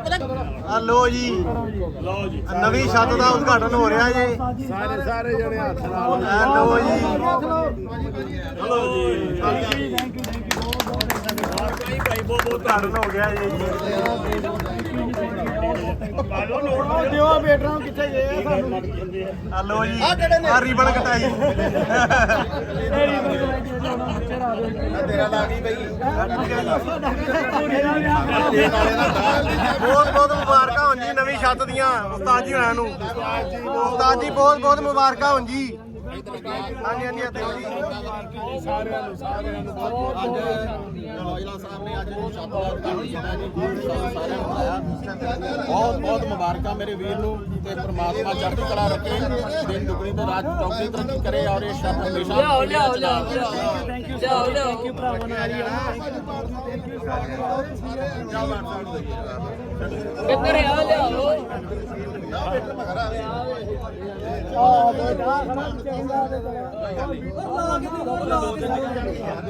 ਪਤਾ ਆ ਲੋ ਜੀ। ਲਓ ਜੀ ਨਵੀਂ ਛੱਤ ਦਾ ਉਦਘਾਟਨ ਹੋ ਰਿਹਾ ਜੀ। ਸਾਰੇ ਸਾਰੇ ਜਣੇ ਹੱਥ ਨਾਲ। ਆ ਲੋ ਜੀ। ਚਲੋ ਜੀ। ਭਾਈ ਭਾਈ ਬਹੁਤ ਬਹੁਤ ਉਦਘਾਟਨ ਹੋ ਗਿਆ ਜੀ। ਕਾਲੋ ਬੇਟਰਾਂ ਨੂੰ ਕਿੱਥੇ ਗਏ ਆ ਸਾਨੂੰ ਆ ਲੋ ਜੀ ਆ ਰੀਬਨ ਕਟਾਈ। ਤੇਰਾ ਲਾ ਗਈ ਬਈ ਬਹੁਤ ਬਹੁਤ ਮੁਬਾਰਕਾਂ ਹੋਣ ਜੀ, ਨਵੀਂ ਛੱਤ ਦੀਆਂ ਉਸਤਾਦ ਜੀ ਹੋਣਾਂ ਨੂੰ। ਉਸਤਾਦ ਜੀ, ਬਹੁਤ ਬਹੁਤ ਮੁਬਾਰਕਾਂ ਹੋਣ ਜੀ। ਹਾਂਜੀ ਹਾਂਜੀ ਆ ਦਿਓ ਜੀ। ਸਾਰਿਆਂ ਨੂੰ ਸਾਰਿਆਂ ਨੂੰ ਔਜਲਾ ਸਾਹਿਬ ਨੇ ਅੱਜ ਸ਼ਾਬਾਸ਼ ਕਹਾਣੀ ਹੈ ਜੀ। ਸਾਰਿਆਂ ਨੂੰ ਆਇਆ। ਬਹੁਤ ਬਹੁਤ ਮੁਬਾਰਕਾਂ ਮੇਰੇ ਵੀਰ ਨੂੰ ਤੇ ਪ੍ਰਮਾਤਮਾ ਚੜ੍ਹਦੀ ਕਲਾ ਰੱਖੇ। ਦਿਨ ਦੁਗਣੀ ਤੋਂ ਰਾਤ ਚੌਕੀ ਤਰੱਕੀ ਕਰੇ ਔਰ ਇਹ ਸ਼ਬਦ ਹਮੇਸ਼ਾ ਲਿਆਓ ਲਿਆਓ ਲਿਆਓ। ਲਿਆਓ ਲਿਆਓ। ਥੈਂਕ ਯੂ ਭਰਾਵਾਂ ਨਾਲ ਕਿੱਧਰ ਆ। ਲਿਆਓ।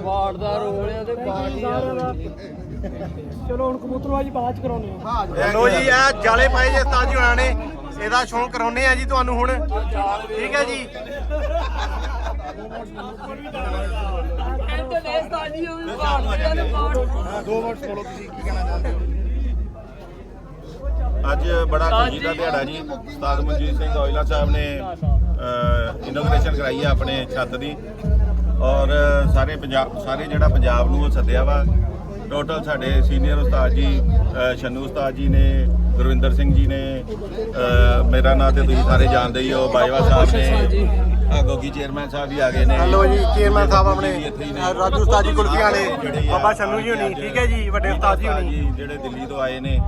ਬਾੜ। ਦਾ ਰੋਲ ਆ ਤੇ ਬਾੜੀ ਚਲੋ ਹੁਣ ਕਬੂਤਰਬਾਜੀ ਬਾਅਦ ਚ ਕਰਾਉਣੀ ਆ ਲੋ ਜੀ ਇਹ ਜਾਲੇ ਪਾਏ ਜੇ ਉਸਤਾਦ ਜੀ ਹੋਣਾਂ ਨੇ। ਇਹਦਾ ਸ਼ੌਂਕ ਕਰਾਉਨੇ ਆ ਜੀ ਤੁਹਾਨੂੰ ਹੁਣ। ਠੀਕ ਹੈ ਜੀ? ਦੋ ਵਰਡ ਬੋਲੋ ਤੁਸੀਂ ਕੀ ਕਹਿਣਾ ਚਾਹੁੰਦੇ ਹੋ ਅੱਜ ਬੜਾ ਖੁਸ਼ੀ ਦਾ ਦਿਹਾੜਾ ਜੀ। ਉਸਤਾਦ ਮਨਜੀਤ ਸਿੰਘ ਔਜਲਾ ਸਾਹਿਬ ਨੇ ਇਨੋਗ੍ਰੇਸ਼ਨ ਕਰਾਈ ਹੈ ਆਪਣੇ ਛੱਤ ਦੀ। ਔਰ ਸਾਰੇ ਪੰਜਾਬ ਸਾਰੇ ਜਿਹੜਾ ਪੰਜਾਬ ਨੂੰ ਉਹ ਸੱਦਿਆ ਵਾ। ਟੋਟਲ ਸਾਡੇ ਸੀਨੀਅਰ ਉਸਤਾਦ ਜੀ ਛੰਨੂ ਉਸਤਾਦ ਜੀ ਨੇ ਗੁਰਵਿੰਦਰ ਸਿੰਘ ਜੀ ਨੇ ਮੇਰਾ ਨਾਂ ਤੇ ਤੁਸੀਂ ਸਾਰੇ ਜਾਣਦੇ ਹੀ ਹੋ ਬਾਜਵਾ ਸਾਹਿਬ ਨੇ ਆ ਗੋਗੀ ਚੇਅਰਮੈਨ ਸਾਹਿਬ ਵੀ ਆ ਗਏ ਨੇ। ਹਲੋ ਜੀ ਚੇਅਰਮੈਨ ਸਾਹਿਬ ਆਪਣੇ ਹੀ ਰਾਜੂ ਉਸਤਾਦ ਜੀ ਕੁਲਫੀਆਂ ਵਾਲੇ ਬਾਬਾ ਛੰਨੂ ਜੀ ਹੋਣੀ ਠੀਕ ਹੈ ਜੀ ਵੱਡੇ ਉਸਤਾਦ ਜੀ ਹੋਣੀ। ਜਿਹੜੇ ਦਿੱਲੀ ਤੋਂ ਆਏ ਨੇ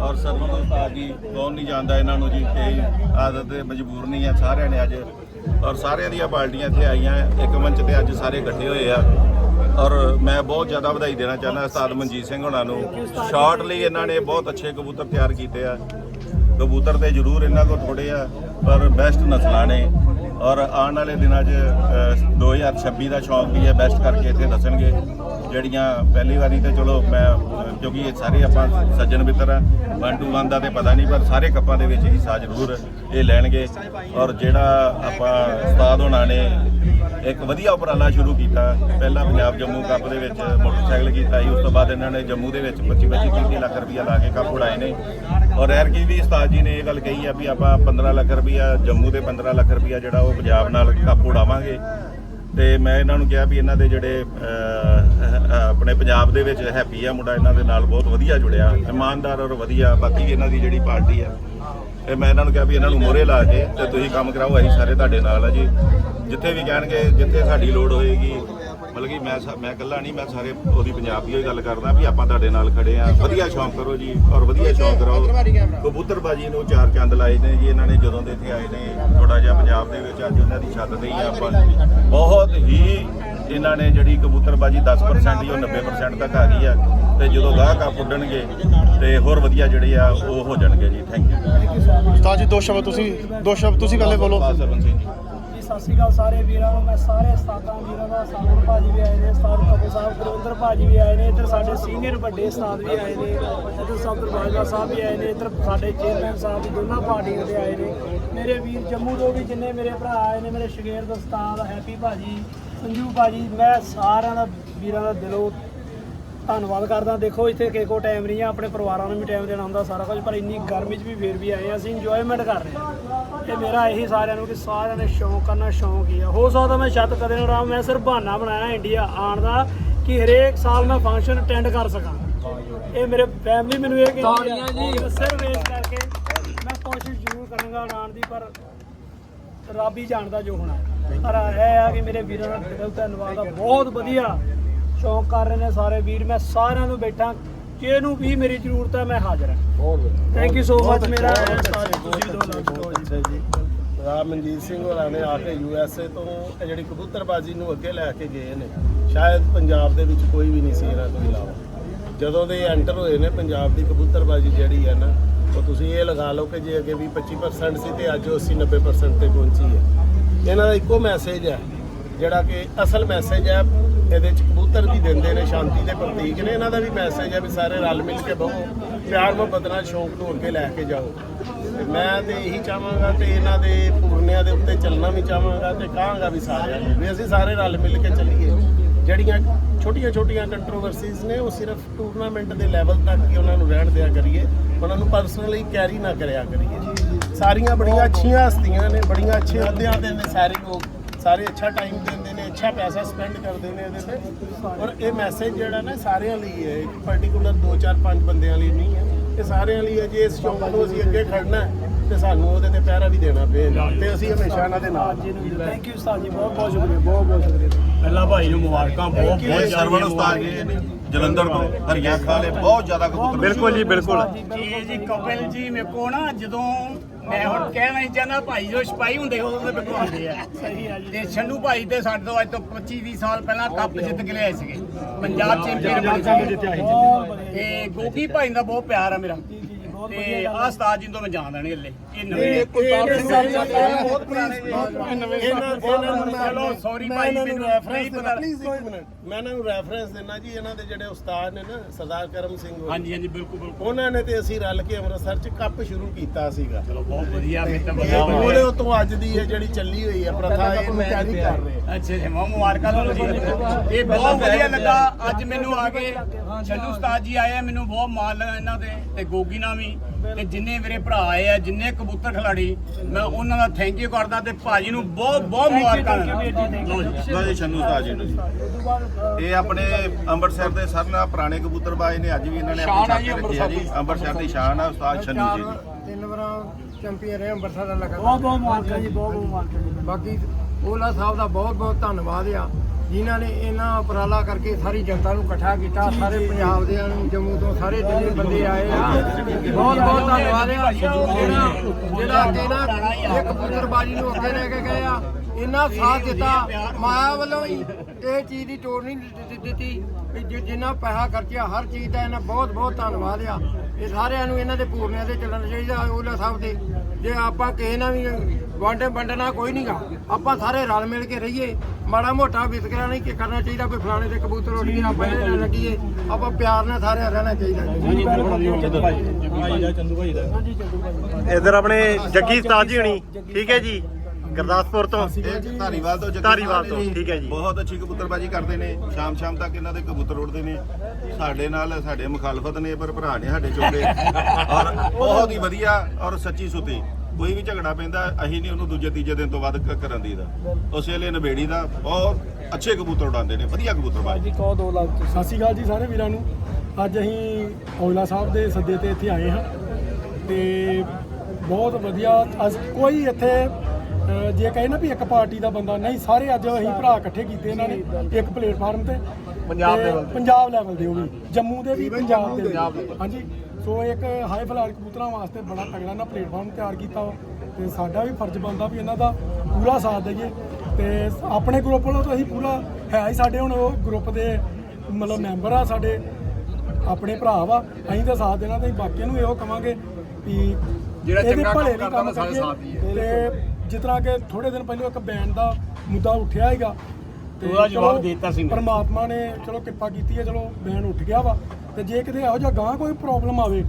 ਔਰ ਸਰਵਨ ਉਸਤਾਦ ਜੀ ਕੌਣ ਨਹੀਂ ਜਾਣਦਾ ਇਹਨਾਂ ਨੂੰ ਜੀ ਤੇ ਆਦਤ ਮਜਬੂਰ ਨਹੀਂ ਆ ਸਾਰਿਆਂ ਨੇ ਅੱਜ ਔਰ ਸਾਰਿਆਂ ਦੀਆਂ ਪਾਰਟੀਆਂ ਇੱਥੇ ਆਈਆਂ, ਇੱਕ ਮੰਚ ਤੇ ਅੱਜ ਸਾਰੇ ਇਕੱਠੇ ਹੋਏ ਆ। ਔਰ ਮੈਂ ਬਹੁਤ ਜ਼ਿਆਦਾ ਵਧਾਈ ਦੇਣਾ ਚਾਹੁੰਦਾ ਉਸਤਾਦ ਮਨਜੀਤ ਸਿੰਘ ਹੋਣਾ ਨੂੰ। ਸ਼ਾਰਟ ਲਈ ਇਹਨਾਂ ਨੇ ਬਹੁਤ ਅੱਛੇ ਕਬੂਤਰ ਤਿਆਰ ਕੀਤੇ ਆ। ਕਬੂਤਰ ਤੇ ਜ਼ਰੂਰ ਇਹਨਾਂ ਕੋਲ ਥੋੜੇ ਆ। ਪਰ ਬੈਸਟ ਨਸਲਾਂ ਨੇ ਔਰ ਆਉਣ ਵਾਲੇ ਦਿਨਾਂ 'ਚ ਅ, 2026 ਦਾ ਸ਼ੌਂਕ ਵੀ ਹੈ ਬੈਸਟ ਕਰਕੇ ਇੱਥੇ ਦੱਸਣਗੇ। ਜਿਹੜੀਆਂ ਪਹਿਲੀ ਵਾਰੀ ਤੇ ਚਲੋ ਮੈਂ ਕਿਉਂਕਿ ਇਹ ਸਾਰੇ ਆਪਾਂ ਸੱਜਣ ਮਿੱਤਰ ਆ 1 ਟੂ 1 ਦਾ ਤੇ ਪਤਾ ਨਹੀਂ ਪਰ ਸਾਰੇ ਕੱਪਾਂ ਦੇ ਵਿੱਚ ਹਿੱਸਾ ਜ਼ਰੂਰ ਇਹ ਲੈਣਗੇ। ਔਰ ਜਿਹੜਾ ਆਪਾਂ ਉਸਤਾਦ ਹੋਣਾ ਨੇ ਇੱਕ ਵਧੀਆ ਉਪਰਾਲਾ ਸ਼ੁਰੂ ਕੀਤਾ। ਪਹਿਲਾਂ ਪੰਜਾਬ ਜੰਮੂ ਕੱਪ ਦੇ ਵਿੱਚ ਮੋਟਰਸਾਈਕਲ ਕੀਤਾ ਸੀ, ਉਸ ਤੋਂ ਬਾਅਦ ਇਹਨਾਂ ਨੇ ਜੰਮੂ ਦੇ ਵਿੱਚ 25 25 30 ਲੱਖ ਰੁਪਇਆ ਲਾ ਕੇ ਕੱਪ ਉਡਾਏ ਨੇ। ਔਰ ਐਰਕੀ ਵੀ ਉਸਤਾਦ ਜੀ ਨੇ ਇਹ ਗੱਲ ਕਹੀ ਆ ਵੀ ਆਪਾਂ 15 ਲੱਖ ਰੁਪਇਆ ਜੰਮੂ ਦੇ 15 ਲੱਖ ਰੁਪਇਆ ਜਿਹੜਾ ਉਹ ਪੰਜਾਬ ਨਾਲ ਕੱਪ ਉਡਾਵਾਂਗੇ। ਤੇ ਮੈਂ ਇਹਨਾਂ ਨੂੰ ਕਿਹਾ ਵੀ ਇਹਨਾਂ ਦੇ ਜਿਹੜੇ ਆਪਣੇ ਪੰਜਾਬ ਦੇ ਵਿੱਚ ਹੈਪੀ ਆ ਮੁੰਡਾ, ਇਹਨਾਂ ਦੇ ਨਾਲ ਬਹੁਤ ਵਧੀਆ ਜੁੜਿਆ। ਇਮਾਨਦਾਰ ਔਰ ਵਧੀਆ, ਬਾਕੀ ਇਹਨਾਂ ਦੀ ਜਿਹੜੀ ਪਾਰਟੀ ਆ। ਤੇ ਮੈਂ ਇਹਨਾਂ ਨੂੰ ਕਿਹਾ ਵੀ ਇਹਨਾਂ ਨੂੰ ਮੋਹਰੇ ਲਾ ਕੇ ਤੇ ਤੁਸੀਂ ਕੰਮ ਕਰਾਓ, ਅਸੀਂ ਸਾਰੇ ਤੁਹਾਡੇ ਨਾਲ ਆ ਜੀ। ਜਿੱਥੇ ਵੀ ਕਹਿਣਗੇ, ਜਿੱਥੇ ਸਾਡੀ ਲੋੜ ਹੋਏਗੀ, ਮਤਲਬ ਕਿ ਮੈਂ ਮੈਂ ਇਕੱਲਾ ਨਹੀਂ, ਮੈਂ ਸਾਰੇ ਉਹਦੀ ਪੰਜਾਬੀ ਹੀ ਗੱਲ ਕਰਦਾ ਵੀ ਆਪਾਂ ਤੁਹਾਡੇ ਨਾਲ ਖੜੇ ਆ। ਵਧੀਆ ਸ਼ੌਂਕ ਕਰੋ ਜੀ, ਔਰ ਵਧੀਆ ਸ਼ੌਂਕ ਕਰੋ। ਕਬੂਤਰਬਾਜੀ ਨੂੰ ਚਾਰ ਚੰਦ ਲਾਏ ਨੇ ਜੀ, ਇਹਨਾਂ ਨੇ ਜਦੋਂ ਦੇ ਇੱਥੇ ਆਏ ਨੇ ਥੋੜਾ ਜਿਹਾ ਪੰਜਾਬ ਦੇ ਵਿੱਚ ਅੱਜ ਉਹਨਾਂ ਦੀ ਛੱਤ ਤੇ ਆ ਆਪਾਂ ਬਹੁਤ ਹੀ ਇਹਨਾਂ ਨੇ ਜਿਹੜੀ ਕਬੂਤਰਬਾਜੀ 10% ਹੀ, ਉਹ 90% ਤੱਕ ਆ ਗਈ ਆ। ਤੇ ਜਦੋਂ ਗਾਹਕ ਆ ਉੱਡਣਗੇ, ਤੇ ਹੋਰ ਵਧੀਆ ਜਿਹੜੇ ਆ, ਉਹ ਹੋ ਜਾਣਗੇ ਜੀ। ਥੈਂਕ ਯੂ ਉਸਤਾਦ ਜੀ ਦੋ ਸ਼ਬਦ ਤੁਸੀਂ ਦੋ ਸ਼ਬਦ ਤੁਸੀਂ ਪਹਿਲੇ ਬੋਲੋ। ਜੀ। ਸਤਿ ਸ਼੍ਰੀ ਅਕਾਲ ਸਾਰੇ ਵੀਰਾਂ ਨੂੰ। ਮੈਂ ਸਾਰੇ ਉਸਤਾਦਾਂ ਵੀਰਾਂ ਦਾ ਸਾਗਰ ਭਾਜੀ ਵੀ ਆਏ ਨੇ ਉਸਤਾਦ ਕਪੂਰ ਸਾਹਿਬ ਗੁਰਵਿੰਦਰ ਭਾਜੀ ਵੀ ਆਏ ਨੇ। ਇੱਧਰ ਸਾਡੇ ਸੀਨੀਅਰ ਵੱਡੇ ਉਸਤਾਦ ਵੀ ਆਏ ਨੇ ਇੱਧਰ ਸਬਦਰ ਬਾਜਵਾ ਸਾਹਿਬ ਵੀ ਆਏ ਨੇ ਇੱਧਰ ਸਾਡੇ ਚੇਅਰਮੈਨ ਸਾਹਿਬ ਵੀ ਦੋਨਾਂ ਪਾਰਟੀਆਂ ਦੇ ਆਏ ਨੇ। ਮੇਰੇ ਵੀਰ ਜੰਮੂ ਤੋਂ ਵੀ ਜਿੰਨੇ ਮੇਰੇ ਭਰਾ ਆਏ ਨੇ ਮੇਰੇ ਸ਼ਗੇਰ ਦਾ ਉਸਤਾਦ ਹੈਪੀ ਭਾਜੀ ਸੰਜੂ ਭਾਜੀ ਮੈਂ ਸਾਰਿਆਂ ਦਾ ਵੀਰਾਂ ਦਾ ਦਿਲੋਂ ਧੰਨਵਾਦ ਕਰਦਾ। ਦੇਖੋ ਇੱਥੇ ਕੇਕੋ ਟਾਈਮ ਨਹੀਂ ਆ ਆਪਣੇ ਪਰਿਵਾਰਾਂ ਨੂੰ ਵੀ ਟਾਈਮ ਦੇਣਾ ਹੁੰਦਾ ਸਾਰਾ ਕੁਝ ਪਰ ਇੰਨੀ ਗਰਮੀ 'ਚ ਵੀ ਫੇਰ ਵੀ ਆਏ ਆ ਅਸੀਂ ਇੰਜੋਇਮੈਂਟ ਕਰ ਰਹੇ ਹਾਂ। ਤੇ ਮੇਰਾ ਇਹੀ ਸਾਰਿਆਂ ਨੂੰ ਕਿ ਸਾਰਿਆਂ ਨੇ ਸ਼ੌਂਕ ਕਰਨਾ ਸ਼ੌਂਕ ਹੀ ਆ। ਹੋ ਸਕਦਾ ਮੈਂ ਛੱਤ ਕਦੇ ਨਾ ਰਾਮ ਮੈਂ ਸਿਰਫ ਬਹਾਨਾ ਬਣਾਇਆ ਇੰਡੀਆ ਆਉਣ ਦਾ ਕਿ ਹਰੇਕ ਸਾਲ ਮੈਂ ਫੰਕਸ਼ਨ ਅਟੈਂਡ ਕਰ ਸਕਾਂ। ਇਹ ਮੇਰੇ ਫੈਮਿਲੀ ਮੈਨੂੰ ਇਹ ਕਹਿੰਦੀ ਆ ਜੀ। ਸਿਰਫ ਇਸ ਕਰਕੇ ਮੈਂ ਕੋਸ਼ਿਸ਼ ਜ਼ਰੂਰ ਕਰਾਂਗਾ ਆਉਣ ਦੀ ਪਰ ਰੱਬ ਹੀ ਜਾਣਦਾ ਜੋ ਹੋਣਾ। ਪਰ ਇਹ ਆ ਕਿ ਮੇਰੇ ਵੀਰਾਂ ਦਾ ਦਿਲ ਧੰਨਵਾਦ ਆ ਬਹੁਤ ਵਧੀਆ। ਸ਼ੌਂਕ ਕਰ ਰਹੇ ਨੇ ਸਾਰੇ ਵੀਰ ਮੈਂ ਸਾਰਿਆਂ ਨੂੰ ਬੈਠਾ। ਜਿਹਨੂੰ ਵੀ ਮੇਰੀ ਜ਼ਰੂਰਤ ਹੈ ਮੈਂ ਹਾਜ਼ਰ ਹਾਂ। ਥੈਂਕ ਯੂ ਸੋ ਮਚ ਮੇਰਾ ਤੁਸੀਂ ਦੋ ਜੀ। ਰਾਮ ਮਨਜੀਤ ਸਿੰਘ ਹੋਰਾਂ ਨੇ ਆ ਕੇ ਯੂ ਐਸ ਏ ਤੋਂ ਇਹ ਜਿਹੜੀ ਕਬੂਤਰਬਾਜੀ ਨੂੰ ਅੱਗੇ ਲੈ ਕੇ ਗਏ ਨੇ ਸ਼ਾਇਦ ਪੰਜਾਬ ਦੇ ਵਿੱਚ ਕੋਈ ਵੀ ਨਹੀਂ ਸੀ ਇਹਨਾਂ ਤੋਂ ਇਲਾਵਾ। ਜਦੋਂ ਦੇ ਐਂਟਰ ਹੋਏ ਨੇ ਪੰਜਾਬ ਦੀ ਕਬੂਤਰਬਾਜੀ ਜਿਹੜੀ ਹੈ ਨਾ ਉਹ ਤੁਸੀਂ ਇਹ ਲਗਾ ਲਓ ਕਿ ਜੇ ਅੱਗੇ ਵੀ 25% ਸੀ ਤੇ ਅੱਜ ਉਹ 80 90% ਤੇ ਪਹੁੰਚੀ ਹੈ। ਇਹਨਾਂ ਦਾ ਇੱਕੋ ਮੈਸੇਜ ਹੈ ਜਿਹੜਾ ਕਿ ਅਸਲ ਮੈਸੇਜ ਹੈ ਇਹਦੇ ਚ ਕਬੂਤਰ ਵੀ ਦਿੰਦੇ ਨੇ, ਸ਼ਾਂਤੀ ਦੇ ਪ੍ਰਤੀਕ ਨੇ। ਇਹਨਾਂ ਦਾ ਵੀ ਮੈਸੇਜ ਹੈ ਵੀ ਸਾਰੇ ਰਲ ਮਿਲ ਕੇ ਬਹੋ। ਪਿਆਰ, ਮੁਹੱਬਤ ਨਾਲ ਸ਼ੌਂਕ ਨੂੰ ਅੱਗੇ ਲੈ ਕੇ ਜਾਓ। ਤੇ ਮੈਂ ਤੇ ਇਹੀ ਚਾਹਾਂਗਾ ਤੇ ਇਹਨਾਂ ਦੇ ਪੂਰਨਿਆਂ ਦੇ ਉੱਤੇ ਚੱਲਣਾ ਵੀ ਚਾਹਾਂਗਾ ਤੇ ਕਹਾਂਗਾ ਵੀ ਸਾਰਿਆਂ ਨੂੰ ਵੀ ਅਸੀਂ ਸਾਰੇ ਰਲ ਮਿਲ ਕੇ ਚੱਲੀਏ। ਜਿਹੜੀਆਂ ਛੋਟੀਆਂ ਛੋਟੀਆਂ ਕੰਟਰੋਵਰਸੀਜ਼ ਨੇ, ਉਹ ਸਿਰਫ ਟੂਰਨਾਮੈਂਟ ਦੇ ਲੈਵਲ ਤੱਕ ਹੀ ਉਹਨਾਂ ਨੂੰ ਰਹਿਣ ਦਿਆ ਕਰੀਏ। ਉਹਨਾਂ ਨੂੰ ਪਰਸਨਲੀ ਕੈਰੀ ਨਾ ਕਰਿਆ ਕਰੀਏ। ਸਾਰੀਆਂ ਬੜੀਆਂ ਅੱਛੀਆਂ ਹਸਤੀਆਂ ਨੇ, ਬੜੀਆਂ ਅੱਛੇ ਅਹੁਦਿਆਂ ਦੇ ਨੇ ਸਾਰੇ ਲੋਕ। ਸਾਰੇ ਅੱਛਾ ਟਾਈਮ ਦਿੰਦੇ ਨੇ ਅੱਛਾ ਪੈਸਾ ਸਪੈਂਡ ਕਰਦੇ ਨੇ ਇਹਦੇ ਤੇ। ਔਰ ਇਹ ਮੈਸੇਜ ਜਿਹੜਾ ਨਾ ਸਾਰਿਆਂ ਲਈ ਹੈ ਇੱਕ ਪਾਰਟਿਕੂਲਰ 2 4 5 ਬੰਦਿਆਂ ਲਈ ਨਹੀਂ ਹੈ। ਇਹ ਸਾਰਿਆਂ ਲਈ ਹੈ ਜੇ ਇਸ ਸ਼ੌਂਕ ਨੂੰ ਅਸੀਂ ਅੱਗੇ ਖੜਨਾ ਹੈ, ਤੇ ਸਾਨੂੰ ਉਹਦੇ ਤੇ ਪਹਿਰਾ ਵੀ ਦੇਣਾ ਪਏਗਾ ਤੇ ਅਸੀਂ ਹਮੇਸ਼ਾ ਇਹਨਾਂ ਦੇ ਨਾਲ ਥੈਂਕ ਯੂ ਉਸਤਾਦ ਜੀ ਬਹੁਤ ਬਹੁਤ ਸ਼ੁਕਰੀਆ ਬਹੁਤ ਬਹੁਤ ਸ਼ੁਕਰੀਆ। ਪਹਿਲਾਂ ਭਾਈ ਨੂੰ ਮੁਬਾਰਕਾਂ ਬਹੁਤ ਬਹੁਤ ਸਰਵਣ ਉਸਤਾਦ ਜੀ ਜਲੰਧਰ ਤੋਂ ਹਰੀਆਂ ਖਾਲੇ ਬਹੁਤ ਜ਼ਿਆਦਾ ਕਬੂਤਰ ਬਿਲਕੁਲ ਜੀ ਬਿਲਕੁਲ। ਜੀ ਜੀ ਕਪਿਲ ਜੀ ਮੇਰੇ ਕੋ ਨਾ ਜਦੋਂ ਮੈਂ ਹੁਣ ਕਹਿਣਾ ਨਹੀਂ ਚਾਹੁੰਦਾ ਭਾਈ ਜੋ ਸਿਪਾਹੀ ਹੁੰਦੇ ਉਦੋਂ ਦੇ ਆਉਂਦੇ ਆ। ਸਹੀ ਹੈ ਜੀ। ਤੇ ਛੰਨੂ ਭਾਈ ਤੇ ਸਾਡੇ ਤੋਂ ਅੱਜ ਤੋਂ 25 20 ਸਾਲ ਪਹਿਲਾਂ ਕੱਪ ਜਿੱਤ ਕੇ ਲਿਆਏ ਸੀਗੇ। ਪੰਜਾਬ ਚੈਂਪੀਅਨ ਬਣੇ ਸੀਗੇ ਤੇ ਗੋਗੀ ਭਾਈ ਦਾ ਬਹੁਤ ਪਿਆਰ ਆ ਮੇਰਾ। ਤੇ ਵਧੀਆ ਆਹ ਉਸਤਾਦ ਜੀ ਤੋਂ ਮੈਂ ਹਲੇ। ਇਹ ਨਵੇਂ ਬਹੁਤ ਪੁਰਾਣੇ ਚਲੋ, ਭਾਈ, ਮੈਨੂੰ ਨਹੀਂ ਪਤਾ। ਮੈਂ ਇਹਨਾਂ ਨੂੰ ਰੈਫਰੈਂਸ ਦੇਣਾ ਜੀ ਇਹਨਾਂ ਦੇ ਜਿਹੜੇ ਉਸਤਾਦ ਨੇ ਨਾ ਸਰਦਾਰ ਕਰਮ ਸਿੰਘ ਹੋਰੀ, ਹਾਂਜੀ ਹਾਂਜੀ ਬਿਲਕੁਲ ਬਿਲਕੁਲ। ਉਹਨਾਂ ਨੇ ਤੇ ਅਸੀਂ ਰਲ ਕੇ ਅੰਮ੍ਰਿਤਸਰ ਚ ਕੱਪ ਸ਼ੁਰੂ ਕੀਤਾ ਸੀਗਾ। ਚਲੋ ਬਹੁਤ ਵਧੀਆ ਮੈਂ ਤਾਂ ਉਹਦੇ ਅੱਜ ਦੀ ਇਹ ਜਿਹੜੀ ਚੱਲੀ ਹੋਈ ਹੈ ਪ੍ਰਥਾ ਇਹਨੂੰ ਕੈਰੀ ਕਰ ਰਹੇ। ਆ। ਅੱਛਾ ਜੀ ਮੈਂ ਮੁਬਾਰਕਾਂ ਤੁਹਾਨੂੰ ਜੀ। ਇਹ ਬਹੁਤ ਵਧੀਆ ਲੱਗਾ। ਅੱਜ ਮੈਨੂੰ ਆ ਕੇ ਉਸਤਾਦ ਜੀ ਆਏ ਮੈਨੂੰ ਬਹੁਤ ਮਾਣ ਲੱਗਾ ਇਹਨਾਂ ਤੇ ਤੇ ਗੋਗੀ ਨਾਲ ਵੀ। ਤੇ ਜਿੰਨੇ ਮੇਰੇ ਭਰਾ ਆਏ ਆ ਜਿੰਨੇ ਕਬੂਤਰ ਖਿਲਾੜੀ ਮੈਂ ਉਹਨਾਂ ਦਾ ਥੈਂਕ ਯੂ ਕਰਦਾ ਤੇ ਭਾਜੀ ਨੂੰ ਬਹੁਤ ਬਹੁਤ ਮੁਬਾਰਕਾਂ ਲਓ ਜੀ ਲਓ ਜੀ ਨੂੰ ਜੀ। ਇਹ ਆਪਣੇ ਅੰਮ੍ਰਿਤਸਰ ਦੇ ਸਰਨਾ ਪੁਰਾਣੇ ਕਬੂਤਰਬਾਜ਼ ਨੇ ਅੱਜ ਵੀ ਇਹਨਾਂ ਨੇ ਸ਼ਾਨ ਆ ਆਪਣੀ ਜੀ ਛਾਤੀ ਰੱਖੀ ਆ ਜੀ। ਅੰਮ੍ਰਿਤਸਰ ਦੀ। ਸ਼ਾਨ ਆ ਉਸਤਾਦ ਛੰਨੂ ਜੀ ਦੀ। ਤਿੰਨ ਵਾਰਾਂ ਚੈਂਪੀਅਨ ਰਹੇ ਅੰਮ੍ਰਿਤਸਰ ਦਾ ਲਗਾਤਾਰ। ਬਹੁਤ ਬਹੁਤ ਮੁਬਾਰਕਾਂ ਜੀ ਬਹੁਤ ਬਹੁਤ ਮੁਬਾਰਕਾਂ ਜੀ। ਬਾਕੀ ਓਲਾ ਸਾਹਿਬ ਦਾ ਬਹੁਤ ਬਹੁਤ ਧੰਨਵਾਦ ਆ। ਜਿਨ੍ਹਾਂ ਨੇ ਇਹਨਾਂ ਉਪਰਾਲਾ ਕਰਕੇ ਸਾਰੀ ਜਨਤਾ ਨੂੰ ਇਕੱਠਾ ਕੀਤਾ, ਸਾਰੇ ਪੰਜਾਬ ਦੇ ਨੂੰ ਜੰਮੂ ਤੋਂ ਸਾਰੇ ਜਿੰਨੇ ਬੰਦੇ ਆਏ ਆ। ਬਹੁਤ ਬਹੁਤ ਧੰਨਵਾਦ ਆ। ਜਿਹੜਾ ਜਿਹੜਾ ਅੱਗੇ ਨਾ ਇਹ ਕਬੂਤਰਬਾਜੀ ਨੂੰ ਅੱਗੇ ਲੈ ਕੇ ਗਏ ਆ, ਇੰਨਾ ਸਾਥ ਦਿੱਤਾ। ਮਾਇਆ ਵੱਲੋਂ ਹੀ ਇਹ ਚੀਜ਼ ਦੀ ਤੋੜ ਨਹੀਂ ਦਿੱਤੀ- ਜਿੰਨਾ ਪੈਸਾ ਖਰਚਿਆ, ਹਰ ਚੀਜ਼ ਦਾ ਇਹਨਾਂ ਬਹੁਤ ਬਹੁਤ ਧੰਨਵਾਦ ਆ। ਇਹ ਸਾਰਿਆਂ ਨੂੰ ਇਹਨਾਂ ਦੇ ਪੂਰਨਿਆਂ ਤੇ ਚੱਲਣਾ ਚਾਹੀਦਾ ਓਲਾ ਸਾਹਿਬ ਦੇ। ਜੇ ਆਪਾਂ ਕਿਸੇ ਨਾਲ ਵੀ ਵੰਡੇ ਵੰਡਣਾ ਕੋਈ ਨਹੀਂਗਾ ਆਪਾਂ ਸਾਰੇ ਰਲ ਮਿਲ ਕੇ ਰਹੀਏ। ਮਾੜਾ ਮੋਟਾ ਵਿਤਕਰਾ ਨਹੀਂ ਕਿ ਕਰਨਾ ਚਾਹੀਦਾ ਵੀ ਫਲਾਣੇ ਦੇ ਕਬੂਤਰ ਉੱਡ ਗਏ ਆਪਾਂ ਇਹਦੇ ਨਾਲ ਲੱਗੀਏ। ਆਪਾਂ ਪਿਆਰ ਨਾਲ ਸਾਰੇ ਰਹਿਣਾ ਚਾਹੀਦਾ। ਜੀ ਇਧਰ ਆਪਣੇ ਜੱਗੀ ਉਸਤਾਦ ਜੀ ਹੁਣੀ ਠੀਕ ਹੈ ਜੀ? ਗੁਰਦਾਸਪੁਰ ਤੋਂ। ਧਾਰੀਵਾਲ ਤੋਂ ਜੱਗੀ ਧਾਰੀਵਾਲ ਤੋਂ, ਠੀਕ ਹੈ ਜੀ। ਬਹੁਤ ਅੱਛੀ ਕਬੂਤਰਬਾਜੀ ਕਰਦੇ ਨੇ। ਸ਼ਾਮ ਸ਼ਾਮ ਤੱਕ ਇਹਨਾਂ ਦੇ ਕਬੂਤਰ ਉੱਡਦੇ ਨੇ। ਸਾਡੇ ਨਾਲ ਸਾਡੇ ਮੁਖਾਲਫਤ ਨੇ ਪਰ ਭਰਾ ਨੇ ਸਾਡੇ ਚੋਕੇ ਔਰ ਬਹੁਤ ਹੀ ਵਧੀਆ ਔਰ ਸੱਚੀ ਸੁਤੀ ਕੋਈ ਵੀ ਝਗੜਾ ਪੈਂਦਾ ਅਸੀਂ ਨਹੀਂ ਉਹਨੂੰ ਦੂਜੇ ਤੀਜੇ ਦਿਨ ਤੋਂ ਬਾਅਦ ਕਰਨ ਦੀ ਦਾ ਉਸ ਵੇਲੇ ਨਵੇੜੀ ਦਾ ਬਹੁਤ ਅੱਛੇ ਕਬੂਤਰ ਉਡਾਉਂਦੇ ਨੇ ਵਧੀਆ ਕਬੂਤਰਬਾਜ਼ ਜੀ ਕੋ ਦੋ ਲੱਖ ਸਤਿ ਸ਼੍ਰੀ ਅਕਾਲ ਜੀ ਸਾਰੇ ਵੀਰਾਂ ਨੂੰ। ਅੱਜ ਅਸੀਂ ਔਜਲਾ ਸਾਹਿਬ ਦੇ ਸੱਦੇ ਤੇ ਇੱਥੇ ਆਏ ਹਾਂ। ਤੇ ਬਹੁਤ ਵਧੀਆ ਅੱਜ ਕੋਈ ਇੱਥੇ ਜੇ ਕਹੇ ਨਾ ਵੀ ਇੱਕ ਪਾਰਟੀ ਦਾ ਬੰਦਾ ਨਹੀਂ ਸਾਰੇ ਅੱਜ ਅਸੀਂ ਭਰਾ ਇਕੱਠੇ ਕੀਤੇ ਇਹਨਾਂ ਨੇ ਇੱਕ ਪਲੇਟਫਾਰਮ ਤੇ। ਪੰਜਾਬ ਲੈਵਲ। ਪੰਜਾਬ ਲੈਵਲ ਦੇ ਉਹ ਵੀ ਜੰਮੂ ਦੇ ਵੀ। ਪੰਜਾਬ ਦੇ। ਹਾਂਜੀ। ਸੋ ਇੱਕ ਹਾਈ ਫਲਾਈਟ ਕਬੂਤਰਾਂ ਵਾਸਤੇ ਬੜਾ ਤਗੜਾ ਨਾ ਪਲੇਟਫਾਰਮ ਤਿਆਰ ਕੀਤਾ ਵਾ ਤੇ ਸਾਡਾ ਵੀ ਫਰਜ਼ ਬਣਦਾ ਵੀ ਇਹਨਾਂ ਦਾ ਪੂਰਾ ਸਾਥ ਦੇਈਏ ਤੇ ਆਪਣੇ ਗਰੁੱਪ ਵੱਲੋਂ ਤਾਂ ਅਸੀਂ ਪੂਰਾ ਹੈ ਹੀ ਸਾਡੇ ਹੁਣ ਉਹ ਗਰੁੱਪ ਦੇ ਮਤਲਬ ਮੈਂਬਰ ਆ ਸਾਡੇ ਆਪਣੇ ਭਰਾ ਵਾ ਅਸੀਂ ਤਾਂ ਸਾਥ ਦੇਣਾ ਤੇ ਬਾਕੀਆਂ ਨੂੰ ਇਹੋ ਕਵਾਂਗੇ ਵੀ ਜਿਹੜਾ ਚੰਗਾ ਕੰਮ ਕਰਦਾ ਸਾਰੇ ਸਾਥ ਕਰੀਏ। ਤੇ ਜਿਸ ਤਰ੍ਹਾਂ ਕਿ ਥੋੜੇ ਦਿਨ ਪਹਿਲਾਂ ਇੱਕ ਬੈਨ ਦਾ ਮੁੱਦਾ ਉੱਠਿਆ ਹੈਗਾ ਤੇ ਉਹਦਾ ਜਵਾਬ ਚਲੋ ਦੇ ਦਿੱਤਾ ਸੀ ਮੈਂ। ਪਰਮਾਤਮਾ ਨੇ ਚਲੋ ਕਿਰਪਾ ਕੀਤੀ ਹੈ ਚਲੋ ਬੈਨ ਉੱਠ ਗਿਆ ਵਾ। ਤੇ ਜੇ ਕਿਤੇ ਇਹੋ ਜਿਹਾ ਗਾਂ ਕੋਈ ਪ੍ਰੋਬਲਮ ਆਵੇ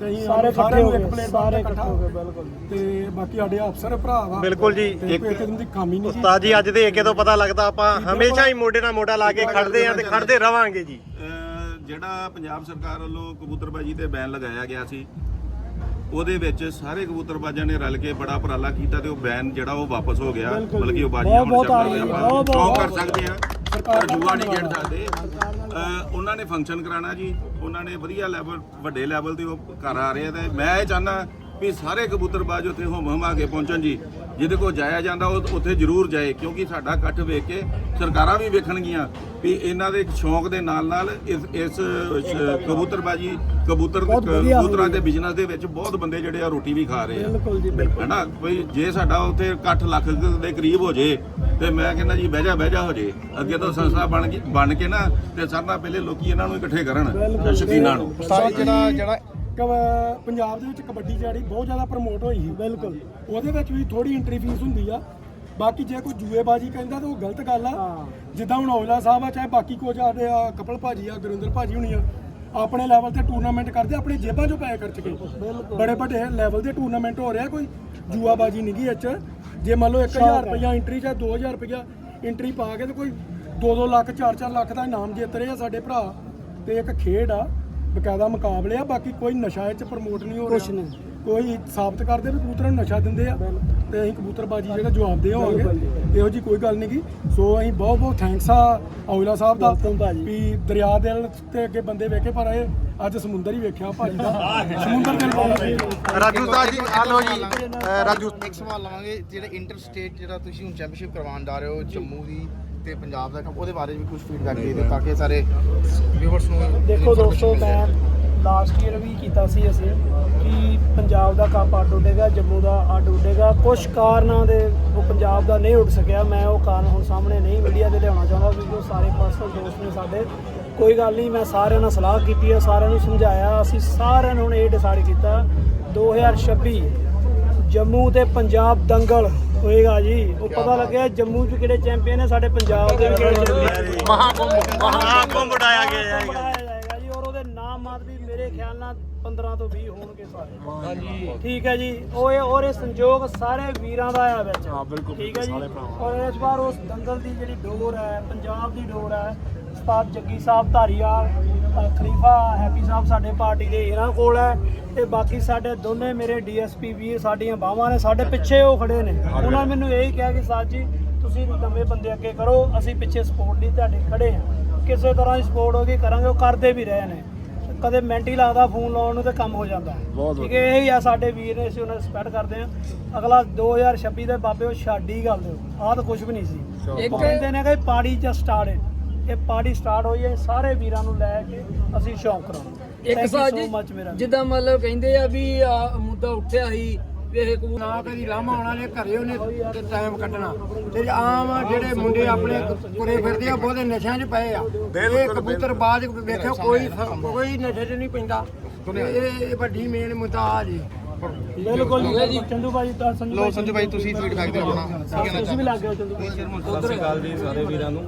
ਤੇ ਅਸੀਂ ਸਾਰੇ ਸਾਰਿਆਂ ਨੂੰ ਇਕੱਠੇ ਇੱਕ ਹੋ ਗਏ, ਪਲੇਟ ਸਾਰੇ ਇਕੱਠਾ ਹੋ ਗਏ, ਬਿਲਕੁਲ। ਤੇ ਬਾਕੀ ਸਾਡੇ ਅਫਸਰ ਭਰਾ ਵਾ ਬਿਲਕੁਲ ਜੀ ਤੇ ਇੱਕ ਕੋਈ ਕਿਸਮ ਦੀ ਖਾਮੀ ਨਹੀਂ ਜੀ। ਉਸਤਾਦ ਜੀ ਅੱਜ ਦੇ ਏਕੇ ਤੋਂ ਪਤਾ ਲੱਗਦਾ ਆਪਾਂ ਹਮੇਸ਼ਾ ਹੀ ਮੋਢੇ ਨਾਲ ਮੋਢਾ ਲਾ ਕੇ ਖੜਦੇ ਆਂ ਤੇ ਖੜਦੇ ਰਵਾਂਗੇ ਜੀ। ਅਹ ਜਿਹੜਾ ਪੰਜਾਬ ਸਰਕਾਰ ਵੱਲੋਂ ਕਬੂਤਰਬਾਜੀ ਤੇ ਬੈਨ ਲਗਾਇਆ ਗਿਆ ਸੀ ਉਹਦੇ ਵਿੱਚ ਸਾਰੇ ਕਬੂਤਰਬਾਜ਼ਾਂ ਨੇ ਰਲ ਕੇ ਬੜਾ ਉਪਰਾਲਾ ਕੀਤਾ ਤੇ ਉਹ ਬੈਨ ਜਿਹੜਾ ਉਹ ਵਾਪਸ ਹੋ ਗਿਆ ਮਤਲਬ ਕਿ ਉਹ ਬਾਜੀਆਂ ਹੁਣ ਹੈ, ਆਪਾਂ ਸ਼ੌਕ ਕਰ। ਸਕਦੇ ਆ ਸਰਕਾਰ ਜੂਆ ਨਹੀਂ ਖੇਡ। ਸਕਦੇ। ਉਹਨਾਂ ਨੇ ਫੰਕਸ਼ਨ ਕਰਾਣਾ ਜੀ। ਉਹਨਾਂ ਨੇ ਵਧੀਆ ਲੈਵਲ ਵੱਡੇ ਲੈਵਲ ਤੇ ਉਹ ਕਰ ਆ ਰਹੇ ਆ ਤੇ ਮੈਂ ਇਹ ਚਾਹਨਾ ਵੀ ਸਾਰੇ ਕਬੂਤਰਬਾਜ਼ ਉੱਥੇ ਹੁਮ ਹੁਮਾ ਕੇ ਪਹੁੰਚਣ ਜੀ। ਜਿਹਦੇ ਕੋਲ ਜਾਇਆ ਜਾਂਦਾ ਉਹ ਉੱਥੇ ਜ਼ਰੂਰ ਜਾਏ ਕਿਉਂਕਿ ਸਾਡਾ ਇਕੱਠ ਵੇਖ ਕੇ ਸਰਕਾਰਾਂ ਵੀ ਵੇਖਣਗੀਆਂ ਵੀ ਇਹਨਾਂ ਦੇ ਸ਼ੌਂਕ ਦੇ ਨਾਲ ਨਾਲ ਇਸ ਇਸ ਕਬੂਤਰਬਾਜੀ ਕਬੂਤਰ ਕਬੂਤਰਾਂ ਦੇ ਬਿਜ਼ਨਸ ਦੇ ਵਿੱਚ ਬਹੁਤ ਬੰਦੇ ਜਿਹੜੇ ਆ ਰੋਟੀ ਵੀ ਖਾ ਰਹੇ ਆ। ਬਿਲਕੁਲ ਜੀ ਬਿਲਕੁਲ। ਹੈਨਾ? ਜੇ ਸਾਡਾ ਉੱਥੇ ਇਕੱਠ ਲੱਖ ਦੇ ਕਰੀਬ ਹੋ ਜੇ ਤੇ ਮੈਂ ਕਹਿੰਦਾ ਜੀ ਬਹਿ ਜਾ ਬਹਿ ਜਾ ਹੋ ਜੇ। ਅੱਗੇ ਤੋਂ ਸੰਸਥਾ ਬਣ ਗਈ ਬਣ ਕੇ ਨਾ ਤੇ ਸਰਨਾ ਪਹਿਲੇ ਲੋਕੀ ਇਹਨਾਂ ਨੂੰ ਇਕੱਠੇ ਕਰਨ ਸ਼ਕੀਨਾਂ ਨੂੰ। ਸਾਰੀ ਜਿਹੜਾ ਜਿਹੜਾ ਪੰਜਾਬ ਦੇ ਵਿੱਚ ਕਬੱਡੀ ਜਿਹੜੀ ਬਹੁਤ ਜ਼ਿਆਦਾ ਪ੍ਰਮੋਟ ਹੋਈ ਸੀ। ਬਿਲਕੁਲ। ਉਹਦੇ ਵਿੱਚ ਵੀ ਥੋੜੀ ਐਂਟਰੀ ਫੀਸ ਹੁੰਦੀ ਆ। ਬਾਕੀ ਜੇ ਕੋਈ ਜੂਏਬਾਜੀ ਕਹਿੰਦਾ ਤਾਂ ਉਹ ਗਲਤ ਗੱਲ ਆ। ਜਿੱਦਾਂ ਹੁਣ ਔਜਲਾ ਸਾਹਿਬ ਆ ਚਾਹੇ ਬਾਕੀ ਕੁਝ ਆਦੇ ਆ ਕਪਲ ਭਾਜੀ ਆ ਗੁਰਿੰਦਰ ਭਾਜੀ ਹੁਣੀ ਆ ਆਪਣੇ ਲੈਵਲ ਤੇ ਟੂਰਨਾਮੈਂਟ ਕਰਦੇ ਆਪਣੀ ਜੇਬਾਂ 'ਚੋਂ ਪੈਸੇ ਖਰਚ ਕੇ। ਬੜੇ ਵੱਡੇ ਲੈਵਲ ਦੇ ਟੂਰਨਾਮੈਂਟ ਹੋ ਰਿਹਾ ਕੋਈ। ਜੂਆਬਾਜੀ ਨਹੀਂ ਗੀ ਇੱਚ ਜੇ ਮੰਨ ਲਓ 1000 ਰੁਪਇਆ ਐਂਟਰੀ ਜਾਂ 2000 ਰੁਪਇਆ ਐਂਟਰੀ ਪਾ ਕੇ ਤੇ ਕੋਈ 2-2 ਲੱਖ 4-4 ਲੱਖ ਦਾ ਇਨਾਮ ਜਿੱਤ ਰਹੇ ਆ ਸਾਡੇ ਭਰਾ। ਤੇ ਇੱਕ ਖੇਡ ਆ। ਬਕਾਇਦਾ ਮੁਕਾਬਲੇ ਆ ਬਾਕੀ ਕੋਈ ਨਸ਼ਾ ਇਹ ਚ ਪ੍ਰਮੋਟ ਨਹੀਂ ਹੋ ਰਿਹਾ। ਕੋਈ ਸਾਬਤ ਕਰਦੇ ਵੀ ਕਬੂਤਰਾਂ ਨੂੰ ਨਸ਼ਾ ਦਿੰਦੇ ਆ ਤੇ ਅਸੀਂ ਕਬੂਤਰਬਾਜੀ ਜਿਹੜਾ ਜਵਾਬ ਦੇ ਹੋਵਾਂਗੇ। ਇਹੋ ਜੀ ਕੋਈ ਗੱਲ ਨਹੀਂ ਗੀ। ਸੋ ਅਸੀਂ ਬਹੁਤ ਬਹੁਤ ਥੈਂਕਸ ਆ ਔਜਲਾ ਸਾਹਿਬ ਦਾ ਵੀ ਦਰਿਆ ਦੇ ਤੇ ਅੱਗੇ ਬੰਦੇ ਵੇਖੇ ਪਰ ਇਹ ਅੱਜ ਸਮੁੰਦਰ ਹੀ ਵੇਖਿਆ ਭਾਜੀ ਦਾ। ਸਮੁੰਦਰ ਦੇ ਨਾਲ ਰਾਜੂ ਉਸਤਾਦ ਜੀ ਆ ਲਓ ਜੀ। ਰਾਜੂ। ਇੱਕ ਸਵਾਲ ਲਵਾਂਗੇ ਜਿਹੜੇ ਇੰਟਰ ਸਟੇਟ ਜਿਹੜਾ ਤੁਸੀਂ ਹੁਣ ਚੈਂਪੀਅਨਸ਼ਿਪ ਕਰਵਾਉਣ ਜਾ ਰਹੇ ਹੋ ਜੰਮੂ ਦੀ ਤੇ ਪੰਜਾਬ ਦਾ ਉਹਦੇ ਬਾਰੇ ਵੀ ਕੁਝ ਫੀਡਬੈਕ ਦੇ ਦਿਓ ਤਾਂ ਕਿ ਸਾਰੇ ਵਿਊਅਰਸ ਨੂੰ ਦੇਖੋ ਦੋਸਤੋ ਮੈਂ ਲਾਸਟ ਈਅਰ ਵੀ ਕੀਤਾ ਸੀ ਅਸੀਂ ਕਿ ਪੰਜਾਬ ਦਾ ਕੱਪ ਅੱਡ ਉੱਡੇਗਾ ਜੰਮੂ ਦਾ ਅੱਡ ਉੱਡੇਗਾ। ਕੁਝ ਕਾਰਨਾਂ ਦੇ ਉਹ ਪੰਜਾਬ ਦਾ ਨਹੀਂ ਉੱਡ ਸਕਿਆ ਮੈਂ ਉਹ ਕਾਰਨ ਹੁਣ ਸਾਹਮਣੇ ਨਹੀਂ ਮੀਡੀਆ ਤੇ ਲਿਆਉਣਾ ਚਾਹੁੰਦਾ ਕਿਉਂਕਿ ਉਹ ਸਾਰੇ ਪਰਸਨਲ ਦੋਸਤ ਨੇ ਸਾਡੇ। ਕੋਈ ਗੱਲ ਨਹੀਂ ਮੈਂ ਸਾਰਿਆਂ ਨਾਲ ਸਲਾਹ ਕੀਤੀ ਹੈ ਸਾਰਿਆਂ ਨੂੰ ਸਮਝਾਇਆ ਅਸੀਂ ਸਾਰਿਆਂ ਨੇ ਹੁਣ ਇਹ ਡਿਸਾਈਡ ਕੀਤਾ। 2026 ਜੰਮੂ ਤੇ ਪੰਜਾਬ ਦੰਗਲ ਹੋਏਗਾ ਜੀ। ਉਹ ਪਤਾ ਲੱਗਿਆ ਜੰਮੂ 'ਚ ਕਿਹੜੇ ਚੈਂਪੀਅਨ ਨੇ ਸਾਡੇ ਪੰਜਾਬ ਦੇ ਵੀ ਕਿਹੜੇ ਚੈਂਪੀਅਨ ਮਹਾਕੁੰਭ ਮਹਾਕੁੰਭ ਉਡਾਇਆ ਗਿਆ ਹੈ ਬਣਾਇਆ ਜਾਏਗਾ ਜੀ ਔਰ ਉਹਦੇ ਨਾਮ ਮਾਤ ਵੀ ਮੇਰੇ ਖਿਆਲ ਨਾਲ 15 ਤੋਂ 20 ਹੋਣਗੇ ਸਾਰੇ। ਹਾਂਜੀ। ਠੀਕ ਹੈ ਜੀ ਉਹ ਇਹ ਔਰ ਇਹ ਸੰਯੋਗ ਸਾਰੇ ਵੀਰਾਂ ਦਾ ਆ ਵਿੱਚ। ਹਾਂ ਬਿਲਕੁਲ ਠੀਕ ਹੈ ਜੀ ਔਰ ਇਸ ਵਾਰ ਉਸ ਦੰਗਲ ਦੀ ਜਿਹੜੀ ਡੋਰ ਹੈ ਪੰਜਾਬ ਦੀ ਡੋਰ ਹੈ ਉਸਤਾਦ ਜੱਗੀ ਸਾਹਿਬ ਧਾਰੀਵਾਲ ਖਲੀਫਾ ਹੈਪੀ ਸਾਹਿਬ ਸਾਡੇ ਪਾਰਟੀ ਦੇ ਇਹਨਾਂ ਕੋਲ ਹੈ ਤੇ ਬਾਕੀ ਸਾਡੇ ਦੋਨੇ ਮੇਰੇ ਡੀਐਸਪੀ ਵੀਰ ਸਾਡੀਆਂ ਬਾਹਾਂ ਨੇ ਸਾਡੇ ਪਿੱਛੇ ਉਹ ਖੜੇ ਨੇ। ਉਹਨਾਂ ਨੇ ਮੈਨੂੰ ਇਹੀ ਕਿਹਾ ਕਿ ਸਾਜ ਜੀ ਤੁਸੀਂ ਨਵੇਂ ਬੰਦੇ ਅੱਗੇ ਕਰੋ ਅਸੀਂ ਪਿੱਛੇ ਸਪੋਰਟ ਲਈ ਤੁਹਾਡੇ ਖੜੇ ਹਾਂ। ਕਿਸੇ ਤਰ੍ਹਾਂ ਦੀ ਸਪੋਰਟ ਹੋਗੀ ਕਰਾਂਗੇ ਉਹ ਕਰਦੇ ਵੀ ਰਹੇ ਨੇ। ਕਦੇ ਮਿੰਟ ਹੀ ਲੱਗਦਾ ਫੋਨ ਲਾਉਣ ਨੂੰ ਤੇ ਕੰਮ ਹੋ ਜਾਂਦਾ। ਹੈ। ਠੀਕ ਹੈ ਇਹ ਹੀ ਆ ਸਾਡੇ ਵੀਰ ਨੇ ਅਸੀਂ ਉਹਨਾਂ ਰਿਸਪੈਕਟ ਕਰਦੇ ਹਾਂ। ਅਗਲਾ 2026 ਦੇ ਬਾਬੇ ਉਹ ਛੱਡ ਹੀ ਗੱਲ ਦਿਓ ਆਹ ਤਾਂ ਕੁਝ ਵੀ ਨਹੀਂ ਸੀ। ਉਹ ਕਹਿੰਦੇ ਨੇ ਕਿ ਪਾਰਟੀ ਜਸਟ ਸਟਾਰਟਡ ਇਹ ਪਾਰਟੀ ਸਟਾਰਟ ਹੋਈ ਹੈ ਸਾਰੇ ਵੀਰਾਂ ਨੂੰ ਲੈ ਕੇ ਅਸੀਂ ਸ਼ੌਂਕ ਕਰਾਂਗੇ। ਇੱਕ ਸਾਜ ਜਿੱਦਾਂ ਮਤਲਬ ਕਹਿੰਦੇ ਆ ਵੀ ਆ ਮੁੱਦਾ ਉੱਠਿਆ ਸੀ ਵੀ ਇਹ ਕਬੂਤਰ ਨਾ ਕਦੀ ਲਾਮਾ ਆਉਣਾ ਨੇ ਘਰੇ ਉਹਨੇ ਤੇ ਟਾਈਮ ਕੱਢਣਾ। ਤੇ ਆਮ ਜਿਹੜੇ ਮੁੰਡੇ ਆਪਣੇ ਤੁਰੇ ਫਿਰਦੇ ਆ ਬਹੁਤੇ ਨਸ਼ਿਆਂ 'ਚ ਪਏ ਆ। ਇਹ ਕਬੂਤਰ ਬਾਜ ਵੇਖਿਓ ਕੋਈ ਕੋਈ ਨਸ਼ੇ 'ਚ ਨਹੀਂ ਪੈਂਦਾ। ਇਹ ਵੱਡੀ ਮੇਨ ਮੁੱਦਾ ਆ ਜੀ। ਬਿਲਕੁਲ ਜੀ ਚੰਦੂ ਭਾਈ ਤਾਂ ਸੰਜੂ ਲੋ ਸੰਜੂ ਭਾਈ ਤੁਸੀਂ ਫੀਡਬੈਕ ਦਿਓ ਆਪਣਾ। ਤੁਸੀਂ ਵੀ ਲੱਗ ਗਏ ਚੰਦੂ ਭਾਈ। ਸਤਿ ਸ਼੍ਰੀ ਅਕਾਲ ਜੀ ਸਾਰੇ ਵੀਰਾਂ ਨੂੰ।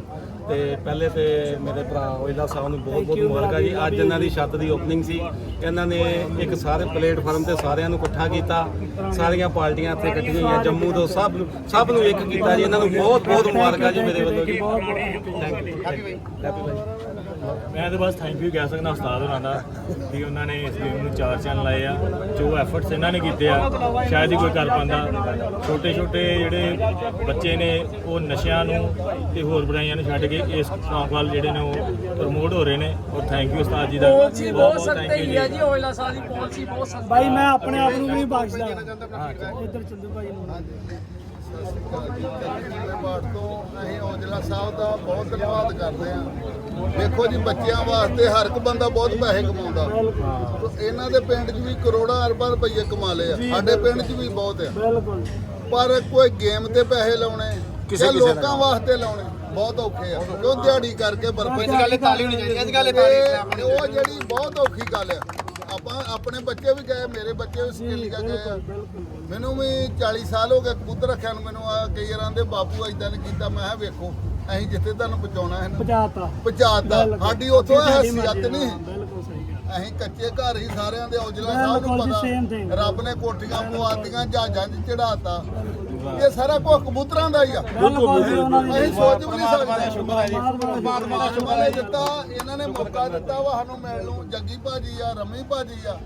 ਤੇ ਪਹਿਲੇ ਤੇ ਮੇਰੇ ਭਰਾ ਓਇਲਾ ਸਾਹਿਬ ਨੂੰ ਬਹੁਤ ਬਹੁਤ ਮੁਬਾਰਕਾਂ ਜੀ। ਅੱਜ ਇਹਨਾਂ ਦੀ ਛੱਤ ਦੀ ਓਪਨਿੰਗ ਸੀ। ਇਹਨਾਂ ਨੇ ਇੱਕ ਸਾਰੇ ਪਲੇਟਫਾਰਮ ਤੇ ਸਾਰਿਆਂ ਨੂੰ ਇਕੱਠਾ ਕੀਤਾ। ਸਾਰੀਆਂ ਪਾਰਟੀਆਂ ਇੱਥੇ ਇਕੱਠੀਆਂ ਹੋਈਆਂ। ਜੰਮੂ ਤੋਂ ਸਭ ਨੂੰ ਸਭ ਨੂੰ ਇੱਕ ਕੀਤਾ ਜੀ। ਇਹਨਾਂ ਨੂੰ ਬਹੁਤ ਬਹੁਤ ਮੁਬਾਰਕਾਂ ਜੀ ਮੇਰੇ ਵੱਲੋਂ ਜੀ। ਹੈਪੀ ਭਾਈ ਮੈਂ ਤਾਂ ਬਸ ਥੈਂਕ ਯੂ ਕਹਿ ਸਕਦਾ ਉਸਤਾਦ ਹੋਰਾਂ ਦਾ ਵੀ ਉਹਨਾਂ ਨੇ ਇਸ ਗੇਮ ਨੂੰ ਚਾਰ ਚੰਨ ਲਾਏ ਆ ਜੋ ਐਫਰਟਸ ਇਹਨਾਂ ਨੇ ਕੀਤੇ ਆ ਸ਼ਾਇਦ ਹੀ ਕੋਈ ਕਰ ਪਾਉਂਦਾ। ਛੋਟੇ ਛੋਟੇ ਜਿਹੜੇ ਬੱਚੇ ਨੇ ਉਹ ਨਸ਼ਿਆਂ ਨੂੰ ਤੇ ਹੋਰ ਬੁਰਾਈਆਂ ਨੂੰ ਛੱਡ ਕੇ ਇਸ ਸ਼ੌਂਕ ਵੱਲ ਜਿਹੜੇ ਨੇ ਉਹ ਪ੍ਰਮੋਟ ਹੋ ਰਹੇ ਨੇ ਔਰ ਥੈਂਕ ਯੂ ਉਸਤਾਦ ਜੀ ਦਾ। ਪੌਲਿਸੀ ਬਹੁਤ ਬਹੁਤ ਸਖਤ ਹੀ ਆ ਜੀ। ਓਇਲਾ ਸਾਹਿਬ ਦੀ ਪੌਲਿਸੀ ਬਹੁਤ ਸਖਤ ਭਾਈ ਮੈਂ ਆਪਣੇ ਆਪ ਨੂੰ ਵੀ ਨਹੀਂ ਬਖਸ਼ਦਾ ਇੱਧਰ ਚੰਦੂ ਭਾਈ। ਨੂੰ ਬਾਤ ਤੋਂ ਅਸੀਂ ਔਜਲਾ ਸਾਹਿਬ ਦਾ ਬਹੁਤ ਧੰਨਵਾਦ ਕਰਦੇ ਹਾਂ। ਵੇਖੋ ਜੀ ਬੱਚਿਆਂ ਵਾਸਤੇ ਹਰ ਇੱਕ ਬੰਦਾ ਬਹੁਤ ਪੈਸੇ ਕਮਾਉਂਦਾ। ਇਹਨਾਂ ਦੇ ਪਿੰਡ 'ਚ ਵੀ ਕਰੋੜਾਂ ਅਰਬਾਂ ਰੁਪਏ ਕਮਾ ਲਏ ਆ। ਸਾਡੇ ਪਿੰਡ 'ਚ ਵੀ ਬਹੁਤ ਆ। ਬਿਲਕੁਲ। ਪਰ ਕੋਈ ਗੇਮ ਤੇ ਪੈਸੇ ਲਾਉਣੇ ਕਿਸੇ ਲੋਕਾਂ ਵਾਸਤੇ ਲਾਉਣੇ ਬਹੁਤ ਔਖੇ ਆ। ਕਿਉਂ ਦਿਹਾੜੀ ਕਰਕੇ ਬਰਫ ਇਸ ਗੱਲ ਤਾਲੀ ਹੋਣੀ ਚਾਹੀਦੀ ਇਸ ਗੱਲ ਤਾਲੀ ਉਹ ਜਿਹੜੀ ਬਹੁਤ ਔਖੀ ਗੱਲ ਆ। ਆਪਾਂ ਆਪਣੇ ਬੱਚੇ ਵੀ ਗਏ ਮੇਰੇ ਬੱਚੇ ਵੀ ਸਟੇਲੀਆ ਗਏ। ਆ ਮੈਨੂੰ ਵੀ 40 ਸਾਲ ਹੋ ਗਏ ਕਬੂਤਰ ਰੱਖਿਆ ਨੂੰ। ਮੈਨੂੰ ਆ ਕਈ ਵਾਰਾਂ ਦੇ ਬਾਪੂ ਇਦਾਂ ਨੇ ਕੀਤਾ। ਮੈਂ ਕਿਹਾ ਵੇਖੋ ਅਸੀਂ ਜਿੱਥੇ ਤੁਹਾਨੂੰ ਪਹੁੰਚਾਉਣਾ ਹੈ ਨਾ। ਪਜਾਤਾ ਪਹੁੰਚਾਤਾ। ਸਾਡੀ ਉੱਥੋਂ ਹਸੀਅਤ ਮਰਜ਼ੀ, ਨਹੀਂ। ਹਾਂ, ਬਿਲਕੁਲ ਸਹੀ ਗੱਲ। ਅਸੀਂ ਕੱਚੇ ਘਰ ਹੀ ਸਾਰਿਆਂ ਦੇ ਔਜਲਾ ਸਾਹਿਬ ਨੂੰ ਬਿਲਕੁਲ ਜੀ, same thing. ਪਤਾ ਰੱਬ ਨੇ ਕੋਠੀਆਂ ਪਵਾਤੀਆਂ ਜਹਾਜ਼ਾਂ 'ਚ ਚੜਾਤਾ ਇਹ ਸਾਰਾ ਕੁਝ ਕਬੂਤਰਾਂ ਦਾ ਹੀ ਆ। ਬਿਲਕੁਲ ਜੀ, ਉਹਨਾਂ ਦੀ ਅਸੀਂ ਸੋਚ ਵੀ ਨਹੀਂ ਸਕਦੇ। ਪਰਮਾਤਮਾ ਦਾ ਪਰਮਾਤਮਾ ਨੇ ਦਿੱਤਾ। ਇਹਨਾਂ ਨੇ ਮੌਕਾ ਦਿੱਤਾ ਵਾ ਸਾਨੂੰ ਮਿਲਣ ਨੂੰ। ਜੱਗੀ ਭਾਜੀ ਆ ਰਮੀ ਭਾਜੀ ਆ।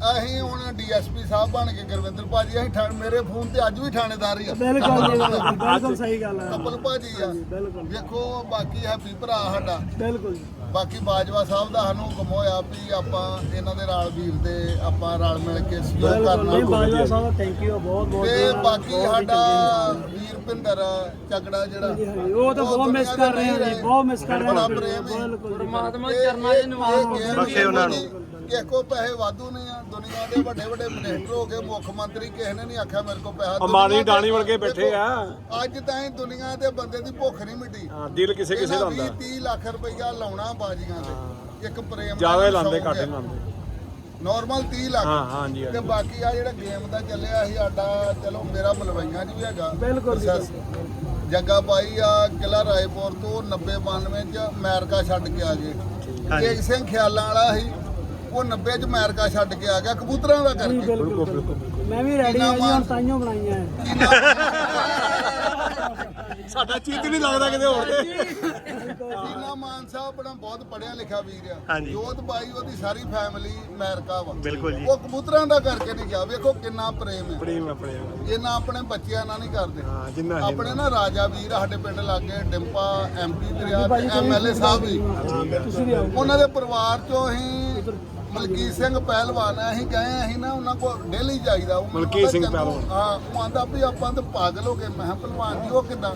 ਅਸੀਂ ਹੁਣ ਡੀਐਸਪੀ ਸਾਹਿਬ ਬਣ ਕੇ ਗੁਰਵਿੰਦਰ ਭਾਜੀ ਅਸੀਂ ਠਾ- ਮੇਰੇ ਫੋਨ ਤੇ ਅੱਜ ਵੀ ਥਾਣੇਦਾਰ ਹੀ ਆ। ਬਿਲਕੁਲ ਜੀ, ਬਿਲਕੁਲ ਸਹੀ ਗੱਲ ਹੈ ਕਪਲ ਭਾਜੀ ਆ। ਬਿਲਕੁਲ। ਵੇਖੋ ਬਾਕੀ ਹੈਪੀ ਭਰਾ ਸਾਡਾ। ਬਿਲਕੁਲ ਜੀ। ਬਾਕੀ ਬਾਜਵਾ ਸਾਹਿਬ ਦਾ ਸਾਨੂੰ ਹੁਕਮ ਹੋਇਆ ਵੀ ਆਪਾਂ ਇਹਨਾਂ ਦੇ ਨਾਲ ਵੀਰ ਦੇ ਆਪਾਂ ਰਲ ਮਿਲ ਕੇ ਸਹਿਯੋਗ ਬਿਲਕੁਲ ਨਹੀਂ ਕਰਨਾ ਬਾਜਵਾ ਸਾਹਿਬ ਥੈਂਕ ਯੂ ਬਹੁਤ ਬਹੁਤ ਤੇ ਬਾਕੀ ਬਹੁਤ ਸਾਡਾ ਵੀਰ ਭਿੰਦਰ ਚੱਕੜਾ ਜਿਹੜਾ ਹਾਂਜੀ, ਹਾਂਜੀ, ਉਹ ਤਾਂ ਬਹੁਤ ਮਿਸ ਕਰ ਰਹੇ ਹਾਂ ਜੀ ਬਹੁਤ ਮਿਸ ਕਰ ਰਹੇ ਬੜਾ ਹਾਂ ਪ੍ਰੇਮ ਹੈ। ਬਿਲਕੁਲ ਜੀ। ਪਰਮਾਤਮਾ ਚਰਨਾਂ 'ਚ ਨਿਵਾਸ ਬਖਸ਼ੇ ਉਹਨਾਂ ਨੂੰ। ਕਿਸੇ ਕੋ ਪੈਸੇ ਵਾਧੂ ਨਹੀਂ ਆ। ਦੁਨੀਆ ਦੇ ਵੱਡੇ ਵੱਡੇ ਮਿਨਿਸਟਰ ਹੋ ਗਏ ਮੁੱਖ ਮੰਤਰੀ ਕਿਸੇ ਨੇ ਨਹੀਂ ਆਖਿਆ ਮੇਰੇ ਕੋ ਪੈਸਾ। ਅੰਬਾਨੀ ਡਾਣੀ ਵਰਗੇ ਬੈਠੇ ਆ। ਅੱਜ ਤਾਈਂ ਦੁਨੀਆ ਦੇ ਬੰਦੇ ਦੀ ਭੁੱਖ ਨਹੀਂ ਮਿਟੀ। ਦਿਲ ਕਿਸੇ ਕਿਸੇ ਦਾ ਹੁੰਦਾ। 30 ਲੱਖ ਰੁਪਈਆ ਲਾਉਣਾ ਬਾਜੀਆਂ ਤੇ। ਇੱਕ ਪ੍ਰੇਮ ਜਾਵੇ ਲਾਉਂਦੇ ਘੱਟ ਲਾਉਂਦੇ। ਨਾਰਮਲ 30 ਲੱਖ। ਹਾਂ ਹਾਂਜੀ ਤੇ ਬਾਕੀ ਆ ਜਿਹੜਾ ਗੇਮ ਦਾ ਚੱਲਿਆ ਸੀ ਸਾਡਾ ਚਲੋ ਮੇਰਾ ਮਲਵਈਆਂ ਵੀ ਹੈਗਾ। ਬਿਲਕੁਲ ਜੀ। ਜੱਗਾ ਬਾਈ ਆ ਕਿਲਾ ਰਾਏਪੁਰ ਤੋਂ 90 92 ਚ ਅਮਰੀਕਾ ਛੱਡ ਕੇ ਆ ਗਏ। ਤੇਜ ਸਿੰਘ ਖਿਆਲਾਂ ਵਾਲਾ ਸੀ। ਉਹ 90 ਚ ਅਮਰੀਕਾ ਛੱਡ ਕੇ ਆ ਗਿਆ ਕਬੂਤਰਾਂ ਦਾ ਕਰਕੇ। ਬਿਲਕੁਲ ਬਿਲਕੁਲ ਮੈਂ ਵੀ ਰੈਡੀ ਹਾਂ ਜੀ ਹੁਣ ਤਾਈਓ ਬਣਾਈਆਂ। ਸਾਡਾ ਚੀਤ ਨਹੀਂ ਲੱਗਦਾ ਕਿਤੇ ਹੋਰ ਤੇ। ਸੀਨਾ ਮਾਨ ਸਾਹਿਬ ਆਪਣਾ ਬਹੁਤ ਪੜਿਆ ਲਿਖਿਆ ਵੀਰ ਆ। ਹਾਂਜੀ। ਜੋਤ ਬਾਈ ਉਹਦੀ ਸਾਰੀ ਫੈਮਿਲੀ ਅਮਰੀਕਾ ਵਾ। ਬਿਲਕੁਲ ਜੀ। ਉਹ ਕਬੂਤਰਾਂ ਦਾ ਕਰਕੇ ਨਹੀਂ ਗਿਆ। ਵੇਖੋ ਕਿੰਨਾ ਪ੍ਰੇਮ ਹੈ ਪ੍ਰੇਮ ਆਪਣੇ ਇਹਨਾਂ ਆਪਣੇ ਬੱਚਿਆਂ ਨਾਲ ਨਹੀਂ ਕਰਦੇ। ਹਾਂ ਜਿੰਨਾ ਆਪਣੇ ਨਾ ਰਾਜਾ ਵੀਰ ਆ ਸਾਡੇ ਪਿੰਡ ਲਾਗੇ ਡਿੰਪਾ ਐਮਪੀ ਦਰਿਆ ਤੇ ਐਮਐਲਏ ਸਾਹਿਬ ਵੀ। ਤੁਸੀਂ ਵੀ ਆਓ। ਉਹਨਾਂ ਦੇ ਪਰਿਵਾਰ ਚੋਂ ਅਸੀਂ ਮਲਕੀਤ ਸਿੰਘ ਪਹਿਲਵਾਨ ਆ, ਅਸੀਂ ਗਏ ਅਸੀਂ ਨਾ ਉਹਨਾਂ ਕੋਲ ਡੇਲੀ ਜਾਈਦਾ। ਉਹ ਮਲਕੀਤ ਸਿੰਘ ਪਹਿਲਵਾਨ। ਹਾਂ ਉਹ ਆਂਦਾ ਵੀ ਆਪਾਂ ਤਾਂ ਪਾਗਲ ਹੋ ਗਏ। ਮੈਂ ਕਿਹਾ ਪਹਿਲਵਾਨ ਜੀ ਉਹ ਕਿਦਾਂ?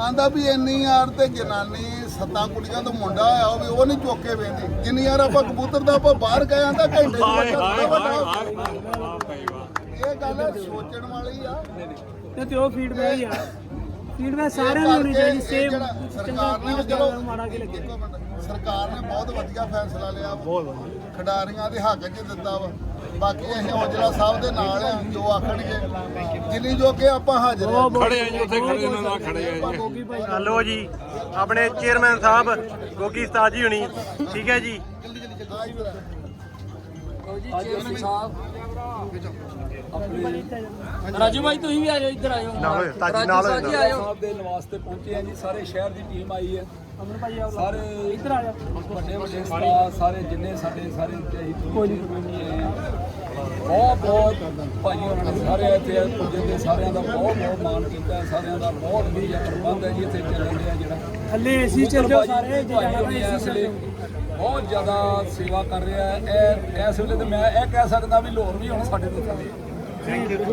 ਆਂਦਾ ਵੀ ਇੰਨੀ ਯਾਰ ਤੇ ਜਨਾਨੀ ਸੱਤਾਂ ਕੁੜੀਆਂ ਤੋਂ ਮੁੰਡਾ ਆਇਆ ਹੋਵੇ ਉਹ ਨਹੀਂ ਚੁੱਕ ਕੇ ਵੇਂਦੀ। ਜਿੰਨੀ ਯਾਰ ਆਪਾਂ ਕਬੂਤਰ ਦਾ ਆਪਾਂ ਬਾਹਰ ਗਏ ਆਂਦਾ ਘੰਟੇ ਚ ਹਾਏ ਬੱਚਾ ਹਾਏ ਵੱਡਾ ਹਾਏ ਵੱਡਾ ਹਾਏ ਵਾਹ ਭਾਈ ਵਾਹ ਇਹ ਗੱਲ ਸੋਚਣ ਵਾਲੀ ਆ। ਤੇ ਤੇ ਉਹ ਫੀਡਬੈਕ ਹੀ ਆ। ਫੀਡਬੈਕ ਸਾਰਿਆਂ ਨੂੰ ਹੋਣੀ ਚਾਹੀਦੀ ਸੇਮ ਸਰਕਾਰ ਨੇ ਚੰਗਾ ਚਲੋ ਮਾੜਾ ਕੀ ਲੱਗੇ। ਇੱਕੋ ਮਿੰਟ, ਸਰਕਾਰ ਨੇ ਬਹੁਤ ਵਧੀਆ ਫੈਸਲਾ ਲਿਆ। ਬਹੁਤ ਖਿਡਾਰੀਆਂ ਦੇ ਹੱਕ 'ਚ ਦਿੱਤਾ ਵਾ। ਬਾਕੀ ਅਸੀਂ ਔਜਲਾ ਸਾਹਿਬ ਦੇ ਨਾਲ ਆ ਜੋ ਆਖਣਗੇ। ਜਿੰਨੀ ਜੋ ਕਿ ਆਪਾਂ ਹਾਜ਼ਰ ਹਾਂ ਖੜੇ ਆ ਜੀ ਉੱਥੇ ਖੜੇ ਇਹਨਾਂ ਨਾਲ ਖੜੇ ਆ ਜੀ। ਹਲੋ ਜੀ ਆਪਣੇ ਚੇਅਰਮੈਨ ਸਾਹਿਬ ਗੋਗੀ ਉਸਤਾਦ ਜੀ ਹੁਣੀ। ਠੀਕ ਹੈ ਜੀ? ਰਾਜੂ ਭਾਈ ਤੁਸੀਂ ਵੀ ਆ ਜਾਓ ਇੱਧਰ ਆਇਓ। ਨਾਲ ਰਾਜੂ ਸਾਹਿਬ ਜੀ। ਆਇਓ। ਸਾਹਿਬ ਦੇ ਨਿਵਾਸ ਤੇ ਪਹੁੰਚੇ ਆ ਜੀ ਸਾਰੇ ਸ਼ਹਿਰ ਦੀ ਟੀਮ ਆਈ ਹੈ। ਅਮਰ ਭਾਈ ਆਓ ਸਾਰੇ ਇੱਧਰ ਆ ਜਾ ਵੱਡੇ ਵੱਡੇ ਸਟਾਰ ਸਾਰੇ ਜਿੰਨੇ ਸਾਡੇ ਸਾਰੇ ਕੋਈ ਨਹੀਂ ਬਹੁਤ ਬਹੁਤ ਭਾਈ ਉਹਨਾਂ ਨੇ ਸਾਰੇ ਇੱਥੇ ਪੁੱਜੇ ਤੇ ਸਾਰਿਆਂ ਦਾ ਬਹੁਤ ਬਹੁਤ ਮਾਣ ਕੀਤਾ ਹੈ, ਸਾਰਿਆਂ ਦਾ ਬਹੁਤ ਵਧੀਆ ਪ੍ਰਬੰਧ ਹੈ ਜੀ ਇੱਥੇ ਚੱਲਣ ਡਿਆ ਜਿਹੜਾ। ਥੱਲੇ ਏਸੀ ਚੱਲ ਜਾਓ ਸਾਰੇ ਜੇ ਭਾਈ ਜਾਣਾ ਤਾਂ ਹੋਣੀ ਏਸੀ ਇਸ ਚੱਲ ਵੇਲੇ ਜਾਓ। ਬਹੁਤ ਜ਼ਿਆਦਾ ਸੇਵਾ ਕਰ ਰਿਹਾ ਹੈ। ਇਹ ਇਸ ਵੇਲੇ ਤੇ ਮੈਂ ਇਹ ਕਹਿ ਸਕਦਾ ਵੀ ਲੋਰ ਵੀ ਹੁਣ ਸਾਡੇ ਤੋਂ ਥੱਲੇ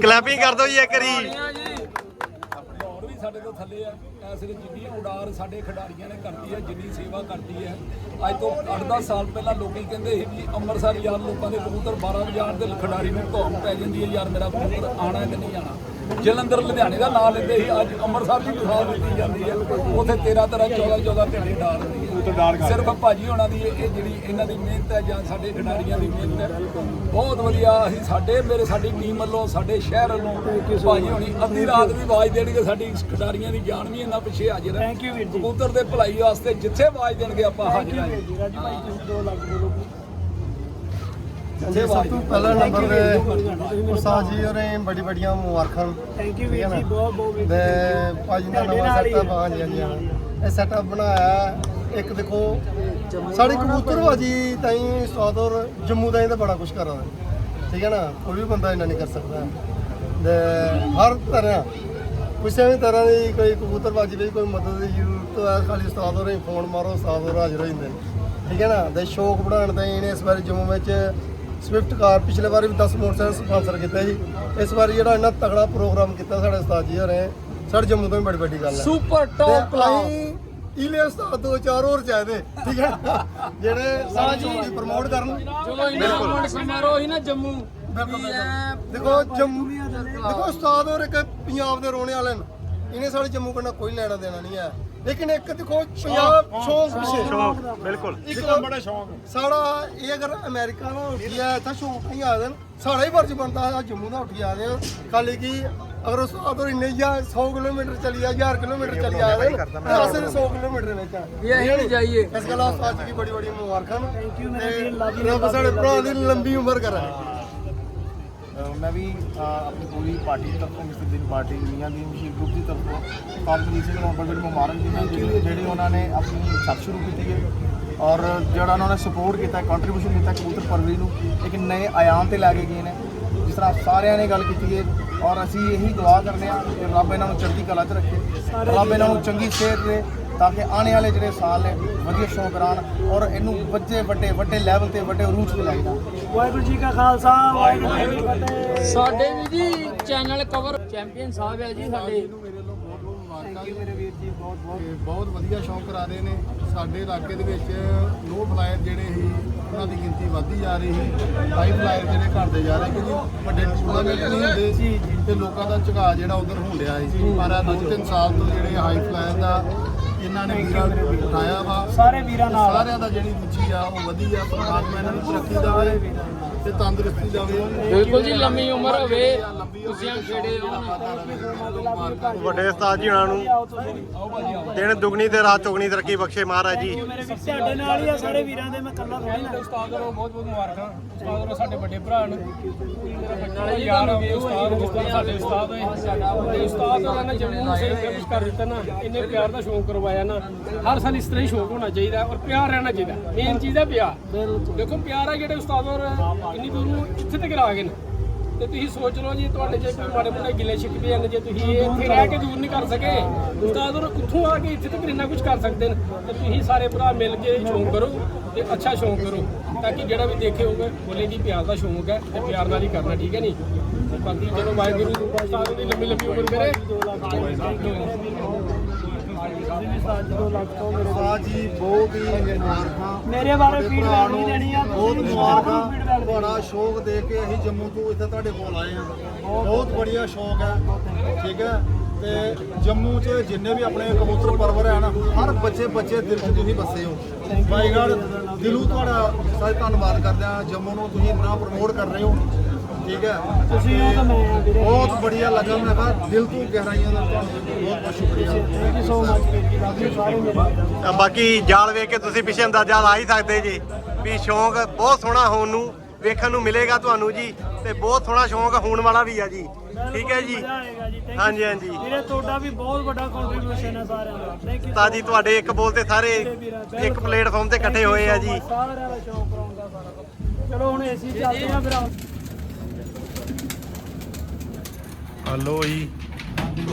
ਕਲੈਪਿੰਗ ਕਰ ਦਿਓ ਜੀ ਇੱਕ ਵਾਰੀ। ਲਾਹੌਰ ਵੀ ਸਾਡੇ ਤੋਂ ਥੱਲੇ ਆ। ਇਸ ਵੇਲੇ ਜਿੰਨੀ ਉਡਾਰ ਸਾਡੇ ਖਿਡਾਰੀਆਂ ਨੇ ਕਰਦੀ ਹੈ, ਜਿੰਨੀ ਸੇਵਾ ਕਰਦੀ ਹੈ, ਅੱਜ ਤੋਂ 8-10 ਸਾਲ ਪਹਿਲਾਂ ਲੋਕੀ ਕਹਿੰਦੇ ਸੀ ਵੀ ਅੰਮ੍ਰਿਤਸਰ ਯਾਰ ਲੋਕਾਂ ਦੇ ਕਬੂਤਰ 12 ਦੇ ਖਿਡਾਰੀ ਨੂੰ ਧੌਣ ਪੈ ਜਾਂਦੀ ਹੈ, ਯਾਰ ਮੇਰਾ ਕਬੂਤਰ ਆਣਾ ਕਿ ਨਹੀਂ ਆਣਾ ਜਲੰਧਰ, ਲੁਧਿਆਣੇ ਦਾ ਨਾਂ ਲੈਂਦੇ ਸੀ, ਅੱਜ ਅੰਮ੍ਰਿਤਸਰ ਦੀ ਮਿਸਾਲ ਦਿੱਤੀ ਜਾਂਦੀ ਹੈ, ਉੱਥੇ 13 13 14 14 ਘੰਟੇ ਡਾਰ ਹੁੰਦੀ ਹੈ ਸਿਰਫ ਭਾਜੀ ਹੋਣਾ ਦੀ ਇਹ ਜਿਹੜੀ ਇਹਨਾਂ ਦੀ ਮਿਹਨਤ ਹੈ ਜਾਂ ਸਾਡੇ ਖਿਡਾਰੀਆਂ ਦੀ ਮਿਹਨਤ ਹੈ ਬਹੁਤ ਵਧੀਆ। ਅਸੀਂ ਸਾਡੇ ਮੇਰੇ ਸਾਡੀ ਟੀਮ ਵੱਲੋਂ ਸਾਡੇ ਸ਼ਹਿਰ ਵੱਲੋਂ ਭਾਜੀ ਹੋਣੀ ਅੱਧੀ ਰਾਤ ਵੀ ਆਵਾਜ਼ ਦੇਣਗੇ ਸਾਡੀ ਖਿਡਾਰੀਆਂ ਦੀ ਜਾਨ ਵੀ ਇਹਨਾਂ ਪਿੱਛੇ ਹਾਜ਼ਰ ਹੈ Thank you ਵੀਰ ਜੀ। ਕਬੂਤਰ ਦੇ ਭਲਾਈ ਵਾਸਤੇ ਜਿੱਥੇ ਆਵਾਜ਼ ਦੇਣਗੇ ਆਪਾਂ ਹਾਜ਼ਰ ਹਾਂ ਜੀ। ਰਾਜੂ ਭਾਈ ਤੁਸੀਂ ਦੋ ਲੱਗ ਬੋਲੋ ਜਿੱਥੇ ਆਵਾਜ਼ ਪਹਿਲਾ ਨੰਬਰ ਤੇ ਉਸਤਾਦ ਜੀ ਹੋਰੇ ਬੜੀ ਬੜੀਆਂ ਮੁਬਾਰਕਾਂ ਥੈਂਕ ਯੂ ਵੀਰ ਜੀ ਬਹੁਤ ਬਹੁਤ ਤੇ ਭਾਜੀ ਦਾ ਨਵਾਂ ਸੈਟਅਪ ਹਾਂਜੀ ਹਾਂਜੀ ਹਾਂ। ਇਹ ਸੈਟਅਪ ਬਣਾਇਆ ਇੱਕ ਦੇਖੋ ਸਾਡੀ ਕਬੂਤਰਬਾਜੀ ਤਾਈਂ ਉਸਤਾਦ ਔਰ ਜੰਮੂ ਤਾਈਂ ਤਾਂ ਬੜਾ ਕੁਝ ਕਰ ਰਿਹਾ ਠੀਕ ਹੈ ਨਾ? ਕੋਈ ਵੀ ਬੰਦਾ ਇੰਨਾ ਨਹੀਂ ਕਰ ਸਕਦਾ। ਤੇ ਹਰ ਤਰ੍ਹਾਂ ਕਿਸੇ ਵੀ ਤਰ੍ਹਾਂ ਦੀ ਕੋਈ ਕਬੂਤਰਬਾਜੀ ਵਿੱਚ ਕੋਈ ਮਦਦ ਦੀ ਜ਼ਰੂਰਤ ਹੈ ਖਾਲੀ ਉਸਤਾਦ ਹੋਰੇ ਫੋਨ ਮਾਰੋ ਉਸਤਾਦ ਹੋਰ ਹਾਜ਼ਰ ਹੋ ਜਾਂਦੇ ਠੀਕ ਹੈ ਨਾ? ਤੇ ਸ਼ੌਕ ਵਧਾਉਣ ਤਾਈਂ ਇਹਨੇ ਇਸ ਵਾਰੀ ਜੰਮੂ ਵਿੱਚ ਸਵਿਫਟ ਕਾਰ ਪਿਛਲੇ ਵਾਰੀ ਵੀ 10 ਮੋਟਰਸਾਈਕਲ ਸਪਾਂਸਰ ਕੀਤਾ ਸੀ। ਇਸ ਵਾਰੀ ਜਿਹੜਾ ਇੰਨਾ ਤਗੜਾ ਪ੍ਰੋਗਰਾਮ ਕੀਤਾ ਸਾਡੇ ਉਸਤਾਦ ਜੀ ਹੋਰੇ ਸਾਡੇ ਜੰਮੂ ਤੋਂ ਵੀ ਬੜੀ ਵੱਡੀ ਗੱਲ ਹੈ। ਸੁਪਰ ਟੌਪ ਕਲਾਸ ਇਲੇ ਉਸਤਾਦ ਦੋ ਚਾਰ ਹੋਰ ਚਾਹੀਦੇ ਠੀਕ ਹੈ? ਜਿਹੜੇ ਸਾਡੀ ਦੀ ਪ੍ਰਮੋਟ ਕਰਨ। ਚਲੋ ਇਹਨਾਂ ਮਨ ਸਮਾਰੋਹ ਹੀ ਨਾ ਜੰਮੂ। ਵੀ ਐਂ ਦੇਖੋ ਜੰਮੂ ਦੇਖੋ ਉਸਤਾਦ ਹੋਰ ਇੱਕ ਪੰਜਾਬ ਦੇ ਰੋਣੇ ਵਾਲੇ ਨੇ। ਇਹਨੇ ਸਾਡੇ ਜੰਮੂ ਕੋਲ ਕੋਈ ਲੈਣਾ ਦੇਣਾ ਨਹੀਂ ਹੈ। ਲੇਕਿਨ ਇੱਕ ਦੇਖੋ ਪੰਜਾਬ ਸ਼ੌਂਕ ਪਿਛੇ। ਸ਼ੌਕ ਬਿਲਕੁਲ। ਇੱਕ ਬੜਾ ਸ਼ੌਂਕ ਸਾਡਾ ਇਹ ਅਗਰ ਅਮਰੀਕਾ ਨਾਲ ਉੱਠੀ ਆ ਇੱਥੇ ਸ਼ੌਂਕ ਨਹੀਂ ਆ ਦੇਣ ਸਾਡਾ ਹੀ ਫਰਜ਼ ਬਣਦਾ ਜੰਮੂ ਨਾਲ ਉੱਠੀ ਆ ਦੇ ਖਾਲੀ ਕੀ ਅਗਰ ਉਸ ਆਦਰ ਇੰਨੇ ਜਾਂ 100 ਕਿਲੋਮੀਟਰ ਚਲੀ ਆ 1000 ਕਿਲੋਮੀਟਰ ਚਲੀ ਆ ਦੇ ਤਾਂ ਅਸੀਂ 100 ਕਿਲੋਮੀਟਰ ਵਿੱਚ ਆ। ਵੀ ਅਸੀਂ ਵੀ ਜਾਈਏ। ਇਸ ਗੱਲ ਆ ਉਸਤਾਦ ਜੀ ਦੀ ਬੜੀ ਬੜੀ ਮੁਬਾਰਕਾਂ ਨੇ। Thank you, ਮੇਰਾ ਰੱਬ ਸਾਡੇ ਭਰਾ ਦੀ ਲੰਬੀ ਉਮਰ ਕਰੇ। ਮੈਂ ਵੀ ਆਪਣੀ ਪੂਰੀ ਪਾਰਟੀ ਦੀ ਤਰਫੋਂ ਮਿਸਟਰ ਦਿਨ ਪਾਰਟੀ ਮੀਆਂ ਦੀ ਮਸ਼ੀਰ ਗਰੁੱਪ ਦੀ ਤਰਫੋਂ ਕਾਲਜੀਤ ਸਿੰਘ ਨੂੰ ਬੜੀ ਮੁਬਾਰਕ ਦਿੰਦਾ ਜਿਹੜੀ ਜਿਹੜੀ ਉਹਨਾਂ ਨੇ ਆਪਣੀ ਛੱਤ ਸ਼ੁਰੂ ਕੀਤੀ ਹੈ ਔਰ ਜਿਹੜਾ ਉਹਨਾਂ ਨੇ ਸਪੋਰਟ ਕੀਤਾ ਕੰਟਰੀਬਿਊਸ਼ਨ ਕੀਤਾ ਕਬੂਤਰ ਪਰਵਰੀ ਨੂੰ ਇੱਕ ਨਵੇਂ ਆਯਾਮ ਤੇ ਲੈ ਕੇ ਗਏ ਨੇ। ਤਰ੍ਹਾਂ ਸਾਰਿਆਂ ਨੇ ਗੱਲ ਕੀਤੀ ਹੈ ਔਰ ਅਸੀਂ ਇਹੀ ਦੁਆ ਕਰਨੇ ਆ ਕਿ ਰੱਬ ਇਹਨਾਂ ਨੂੰ ਚੜ੍ਹਦੀ ਕਲਾ 'ਚ ਰੱਖੇ ਰੱਬ ਇਹਨਾਂ ਨੂੰ ਚੰਗੀ ਸਿਹਤ ਦੇ ਤਾਂ ਕਿ ਆਉਣ ਵਾਲੇ ਜਿਹੜੇ ਸਾਲ ਨੇ ਵਧੀਆ ਸ਼ੌਂਕ ਕਰਾਉਣ ਔਰ ਇਹਨੂੰ ਵੱਡੇ ਵੱਡੇ ਵੱਡੇ ਲੈਵਲ ਤੇ ਵੱਡੇ ਰੂਟ ਤੇ ਲੈ ਜਾਣ। ਵਾਹਿਗੁਰੂ ਜੀ ਕਾ ਖਾਲਸਾ ਵਾਹਿਗੁਰੂ ਜੀ ਕੀ ਫਤਿਹ। ਸਾਡੇ ਵੀ ਜੀ ਚੈਨਲ ਕਵਰ ਚੈਂਪੀਅਨ ਸਾਹਿਬ ਹੈ ਜੀ ਸਾਡੇ। ਮੇਰੇ ਵੱਲੋਂ ਬਹੁਤ ਬਹੁਤ ਮੁਬਾਰਕਾਂ ਮੇਰੇ ਵੀਰ ਜੀ ਬਹੁਤ ਬਹੁਤ ਬਹੁਤ ਵਧੀਆ ਸ਼ੌਂਕ ਕਰਾ ਰਹੇ ਨੇ। ਸਾਡੇ ਇਲਾਕੇ ਦੇ ਵਿੱਚ ਨੋ ਫਲਾਇਰ ਜਿਹੜੇ ਸੀ ਉਹਨਾਂ ਦੀ ਗਿਣਤੀ ਵੱਧਦੀ ਜਾ ਰਹੀ ਸੀ ਹਾਈ ਫਲਾਇਰ ਜਿਹੜੇ ਘਟਦੇ ਜਾ ਰਹੇ ਕਿਉਂਕਿ ਵੱਡੇ ਟੂਰਨਾਮੈਂਟ ਨਹੀਂ ਹੁੰਦੇ ਸੀ ਤੇ ਲੋਕਾਂ ਦਾ ਝੁਕਾਅ ਜਿਹੜਾ ਉਧਰ ਹੁੰਦਿਆ ਸੀ। ਪਰ ਦੋ ਤਿੰਨ ਸਾਲ ਤੋਂ ਜਿਹੜੇ ਹਾਈ ਫਲਾਇਰ ਦਾ ਇਹਨਾਂ ਨੇ ਵੀਰਾਂ ਨੂੰ ਉਠਾਇਆ ਵਾ ਸਾਰੇ ਵੀਰਾਂ ਨਾਲ। ਸਾਰਿਆਂ ਦਾ ਜਿਹੜੀ ਰੁਚੀ ਆ ਉਹ ਵਧੀ ਆ। ਪਰਮਾਤਮਾ ਇਹਨਾਂ ਨੂੰ ਤਰੱਕੀ ਦੇਵੇ। ਤੇ ਤੰਦਰੁਸਤੀ ਦੇਵੇ ਬਿਲਕੁਲ ਜੀ ਲੰਮੀ ਉਮਰ ਹੋਵੇ ਤੁਸੀਂ ਖੇੜੇ ਵੱਡੇ ਉਸਤਾਦ ਜੀ ਉਹਨਾਂ ਨੂੰ। ਦਿਨ ਦੁਗਣੀ ਤੇ ਰਾਤ ਚੌਗਣੀ ਤਰੱਕੀ ਬਖਸ਼ੇ ਮਹਾਰਾਜ ਜੀ। ਸਾਡੇ ਨਾਲ ਹੀ ਆ ਸਾਰੇ ਵੀਰਾਂ ਦੇ ਮੈਂ ਕੱਲਾ ਥੋੜੀ ਨਾ ਉਸਤਾਦ ਨੂੰ ਬਹੁਤ ਬਹੁਤ ਮੁਬਾਰਕਾਂ। ਉਸਤਾਦ ਨੂੰ ਸਾਡੇ ਵੱਡੇ ਭਰਾ ਨੂੰ। ਮੇਰਾ ਬੱਚਾ ਯਾਰ ਉਸਤਾਦ ਤਰ੍ਹਾਂ ਸਾਡੇ ਉਸਤਾਦ ਹੋਏ। ਤੇ ਉਸਤਾਦ ਹੋਰਾਂ ਨੇ ਜੰਮੂ ਨੂੰ ਸਹੀ ਕੁਝ ਕਰ ਦਿੱਤਾ ਨਾ। ਇੰਨੇ ਪਿਆਰ ਦਾ ਸ਼ੌਂਕ ਕਰਵਾਇਆ ਨਾ। ਹਰ ਸਾਲ ਇਸ ਤਰ੍ਹਾਂ ਹੀ ਸ਼ੌਂਕ ਹੋਣਾ ਚਾਹੀਦਾ ਔਰ ਪਿਆਰ ਰਹਿਣਾ ਚਾਹੀਦਾ। ਮੇਨ ਚੀਜ਼ ਹੈ ਪਿਆਰ ਦੇਖੋ ਪਿਆਰ ਆ ਜਿਹੜੇ ਉਸਤਾਦ ਔਰ ਇੰਨੀ ਦੂਰ ਨੂੰ ਇੱਥੇ ਤੱਕ ਆ ਗਏ ਨੇ। ਤੇ ਤੁਸੀਂ ਸੋਚ ਲਓ ਜੀ ਤੁਹਾਡੇ ਜੇ ਕੋਈ ਮਾੜੇ ਮੋਟੇ ਗਿਲੇ ਸ਼ਿਕਵੇ ਹਨ ਜੇ ਤੁਸੀਂ ਇਹ ਇੱਥੇ ਰਹਿ ਕੇ ਦੂਰ ਨਹੀਂ ਕਰ ਸਕੇ ਉਸਤਾਦ ਔਰ ਉੱਥੋਂ ਆ ਕੇ ਇੱਥੇ ਤੱਕ ਇੰਨਾ ਕੁਝ ਕਰ ਸਕਦੇ ਨੇ? ਤੇ ਤੁਸੀਂ ਸਾਰੇ ਭਰਾ ਮਿਲ ਕੇ ਸ਼ੌਂਕ ਕਰੋ ਤੇ ਅੱਛਾ ਸ਼ੌਂਕ ਕਰੋ ਤਾਂ ਕਿ ਜਿਹੜਾ ਵੀ ਦੇਖੇ ਹੋਵੇ ਬੋਲੇ ਜੀ ਪਿਆਰ ਦਾ ਸ਼ੌਂਕ ਹੈ ਤੇ ਪਿਆਰ ਨਾਲ ਹੀ ਕਰਨਾ ਠੀਕ ਹੈ ਨਹੀਂ ਤੇ ਬਾਕੀ ਚਲੋ ਵਾਹਿਗੁਰੂ ਉਸਤਾਦ ਦੀ ਲੰਮੀ ਲੰਮੀ ਉਮਰ ਕਰੇ ਉਸਤਾਦ ਜੀ ਬਹੁਤ ਹੀ ਮੁਬਾਰਕਾਂ। ਮੇਰੇ ਬਾਰੇ ਫੀਡਬੈਕ ਨਹੀਂ ਦੇਣੀ ਆ ਬਹੁਤ ਮੁਬਾਰਕਾਂ। ਤੁਹਾਡਾ ਸ਼ੌਕ ਦੇ ਕੇ ਅਸੀਂ ਜੰਮੂ ਤੋਂ ਇੱਥੇ ਤੁਹਾਡੇ ਕੋਲ ਆਏ ਹਾਂ। ਬਹੁਤ ਬੜੀਆ ਸ਼ੌਕ ਹੈ। ਠੀਕ ਹੈ? ਤੇ ਜੰਮੂ 'ਚ ਜਿੰਨੇ ਵੀ ਆਪਣੇ ਕਬੂਤਰ ਪਰਵਰ ਹੈ ਨਾ ਹਰ ਬੱਚੇ ਬੱਚੇ ਦਿਲ 'ਚ ਤੁਸੀਂ ਵਸੇ ਹੋ। ਬਾਈਗੜ ਦਿਲੋਂ ਤੁਹਾਡਾ ਸਾਰੇ ਧੰਨਵਾਦ ਕਰਦੇ ਹਾਂ। ਜੰਮੂ ਨੂੰ ਤੁਸੀਂ ਇੰਨਾ ਪ੍ਰਮੋਟ ਕਰ ਰਹੇ ਹੋ। ਠੀਕ ਹੈ। ਤੁਸੀਂ ਉਹ ਤਾਂ ਮੈਂ ਆ ਵੀਰੇ ਬਹੁਤ ਬੜੀਆ ਲੱਗਾ ਮੈਂ ਕਿਹਾ ਦਿਲ ਤੋਂ ਗਹਿਰਾਈਆਂ ਦਾ ਬਹੁਤ ਬਹੁਤ ਸ਼ੁਕਰੀਆ। ਥੈਂਕ ਯੂ ਸੋ ਮਚ ਵੀਰ ਜੀ ਸਾਰੇ ਮੇਰੇ। ਤਾਂ ਬਾਕੀ ਜਾਲ ਵੇਖ ਕੇ ਤੁਸੀਂ ਪਿੱਛੇ ਅੰਦਾਜ਼ਾ ਲਾ ਹੀ ਸਕਦੇ ਜੀ ਵੀ ਸ਼ੌਂਕ ਬਹੁਤ ਸੋਹਣਾ ਹੋਣ ਨੂੰ ਵੇਖਣ ਨੂੰ ਮਿਲੇਗਾ ਤੁਹਾਨੂੰ ਜੀ ਤੇ ਬਹੁਤ ਸੋਹਣਾ ਸ਼ੌਂਕ ਹੋਣ ਵਾਲਾ ਵੀ ਆ ਜੀ। ਠੀਕ ਹੈ ਜੀ। ਹਾਂਜੀ ਹਾਂਜੀ। ਵੀਰੇ ਤੁਹਾਡਾ ਵੀ ਬਹੁਤ ਵੱਡਾ ਕੰਟਰੀਬਿਊਸ਼ਨ ਹੈ ਸਾਰਿਆਂ ਦਾ। ਥੈਂਕ ਯੂ ਤਾਂ ਜੀ ਤੁਹਾਡੇ ਇੱਕ ਬੋਲ ਤੇ ਸਾਰੇ ਇੱਕ ਪਲੇਟਫਾਰਮ ਤੇ ਇਕੱਠੇ ਹੋਏ ਆ ਜੀ। ਸਾਰਿਆਂ ਦਾ ਸ਼ੌਂਕ ਕਰਾਉਣ ਦਾ ਸਾਰਾ ਕੁਛ। ਚਲੋ ਹੁਣ ਏਸੀ ਚੱਲਦੇ ਆ ਫਿਰ ਹਲੋ ਜੀ।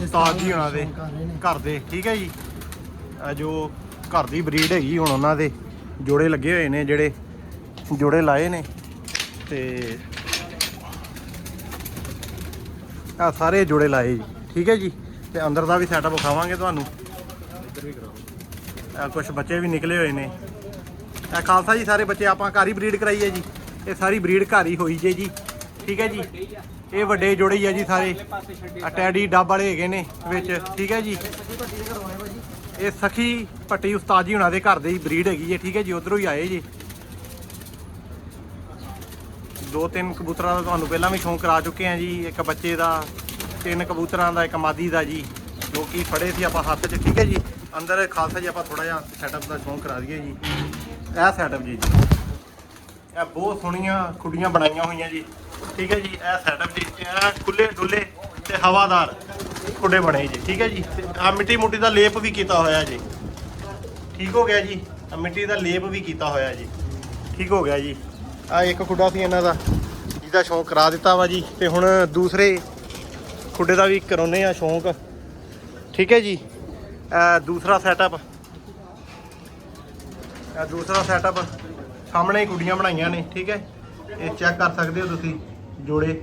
ਉਸਤਾਦ ਜੀ ਉਹਨਾਂ ਦੇ ਘਰ ਦੇ, ਠੀਕ ਹੈ ਜੀ? ਆ ਜੋ ਘਰ ਦੀ ਬਰੀਡ ਹੈਗੀ ਹੁਣ ਉਹਨਾਂ ਦੇ, ਜੋੜੇ ਲੱਗੇ ਹੋਏ ਨੇ ਜਿਹੜੇ, ਜੋੜੇ ਲਾਏ ਨੇ। ਤੇ ਆ ਸਾਰੇ ਜੋੜੇ ਲਾਏ ਜੀ, ਠੀਕ ਹੈ ਜੀ? ਤੇ ਅੰਦਰ ਦਾ ਵੀ ਸੈਟਅਪ ਵਿਖਾਵਾਂਗੇ ਤੁਹਾਨੂੰ। ਆ ਕੁਝ ਬੱਚੇ ਵੀ ਨਿਕਲੇ ਹੋਏ ਨੇ। ਇਹ ਖਾਲਸਾ ਜੀ, ਸਾਰੇ ਬੱਚੇ, ਆਪਾਂ ਘਰ ਹੀ ਬਰੀਡ ਕਰਾਈ ਹੈ ਜੀ। ਇਹ ਸਾਰੀ ਬਰੀਡ ਘਰ ਹੀ ਹੋਈ ਜੇ ਜੀ, ਠੀਕ ਹੈ ਜੀ? ਇਹ ਵੱਡੇ ਜੋੜੇ ਹੀ ਆ ਜੀ ਸਾਰੇ। ਆ। ਟੈਡੀ ਡੱਬ ਵਾਲੇ ਹੈਗੇ ਨੇ ਵਿੱਚ ਠੀਕ ਹੈ ਜੀ? ਇਹ ਸਖੀ ਪੱਟੀ ਉਸਤਾਦ ਜੀ ਹੁਣਾਂ ਦੇ ਘਰ ਦੇ ਹੀ ਬਰੀਡ ਹੈਗੀ ਹੈ ਠੀਕ ਹੈ ਜੀ? ਉਧਰੋਂ ਹੀ ਆਏ ਜੀ। ਦੋ ਤਿੰਨ ਕਬੂਤਰਾਂ ਦਾ ਤੁਹਾਨੂੰ ਪਹਿਲਾਂ ਵੀ ਸ਼ੌਂਕ ਕਰਾ ਚੁੱਕੇ ਆ ਜੀ। ਇੱਕ ਬੱਚੇ ਦਾ ਤਿੰਨ ਕਬੂਤਰਾਂ ਦਾ ਇੱਕ ਮਾਦੀ ਦਾ ਜੀ। ਜੋ ਕਿ ਫੜੇ ਸੀ ਆਪਾਂ ਹੱਥ 'ਚ ਠੀਕ ਹੈ ਜੀ? ਅੰਦਰ ਖਾਲਸਾ ਜੀ ਆਪਾਂ ਥੋੜਾ ਜਿਹਾ ਸੈਟਅਪ ਦਾ ਸ਼ੌਂਕ ਕਰਾ ਦਈਏ ਜੀ। ਇਹ ਸੈਟਅਪ ਜੀ। ਇਹ ਬਹੁਤ ਸੋਹਣੀਆਂ ਖੁੱਡੀਆਂ ਬਣਾਈਆਂ ਹੋਈਆਂ ਜੀ। ਠੀਕ ਹੈ ਜੀ, ਇਹ ਸੈਟਅਪ ਜੀ, ਇਹ ਖੁੱਲੇ ਡੁੱਲੇ ਤੇ ਹਵਾਦਾਰ ਖੁੱਡੇ ਬਣੇ ਜੀ, ਠੀਕ ਹੈ ਜੀ। ਆ ਮਿੱਟੀ ਮੁੱਟੀ ਦਾ ਲੇਪ ਵੀ ਕੀਤਾ ਹੋਇਆ ਜੀ। ਠੀਕ ਹੋ ਗਿਆ ਜੀ ਆ ਮਿੱਟੀ ਦਾ ਲੇਪ ਵੀ ਕੀਤਾ ਹੋਇਆ ਜੀ। ਠੀਕ ਹੋ ਗਿਆ ਜੀ। ਆ ਇੱਕ ਖੁੱਡਾ ਸੀ ਇਹਨਾਂ ਦਾ, ਜਿਹਦਾ ਸ਼ੌਂਕ ਕਰਾ ਦਿੱਤਾ ਵਾ ਜੀ। ਤੇ ਹੁਣ ਦੂਸਰੇ ਖੁੱਡੇ ਦਾ ਵੀ ਕਰਾਉਨੇ ਆ ਸ਼ੌਂਕ। ਠੀਕ ਹੈ ਜੀ ਦੂਸਰਾ ਸੈਟਅਪ ਦੂਸਰਾ ਸੈਟਅਪ ਸਾਹਮਣੇ ਹੀ ਕੁੜੀਆਂ ਬਣਾਈਆਂ ਨੇ, ਠੀਕ ਹੈ। ਇਹ ਚੈੱਕ ਕਰ ਸਕਦੇ ਹੋ ਤੁਸੀਂ, ਜੋੜੇ।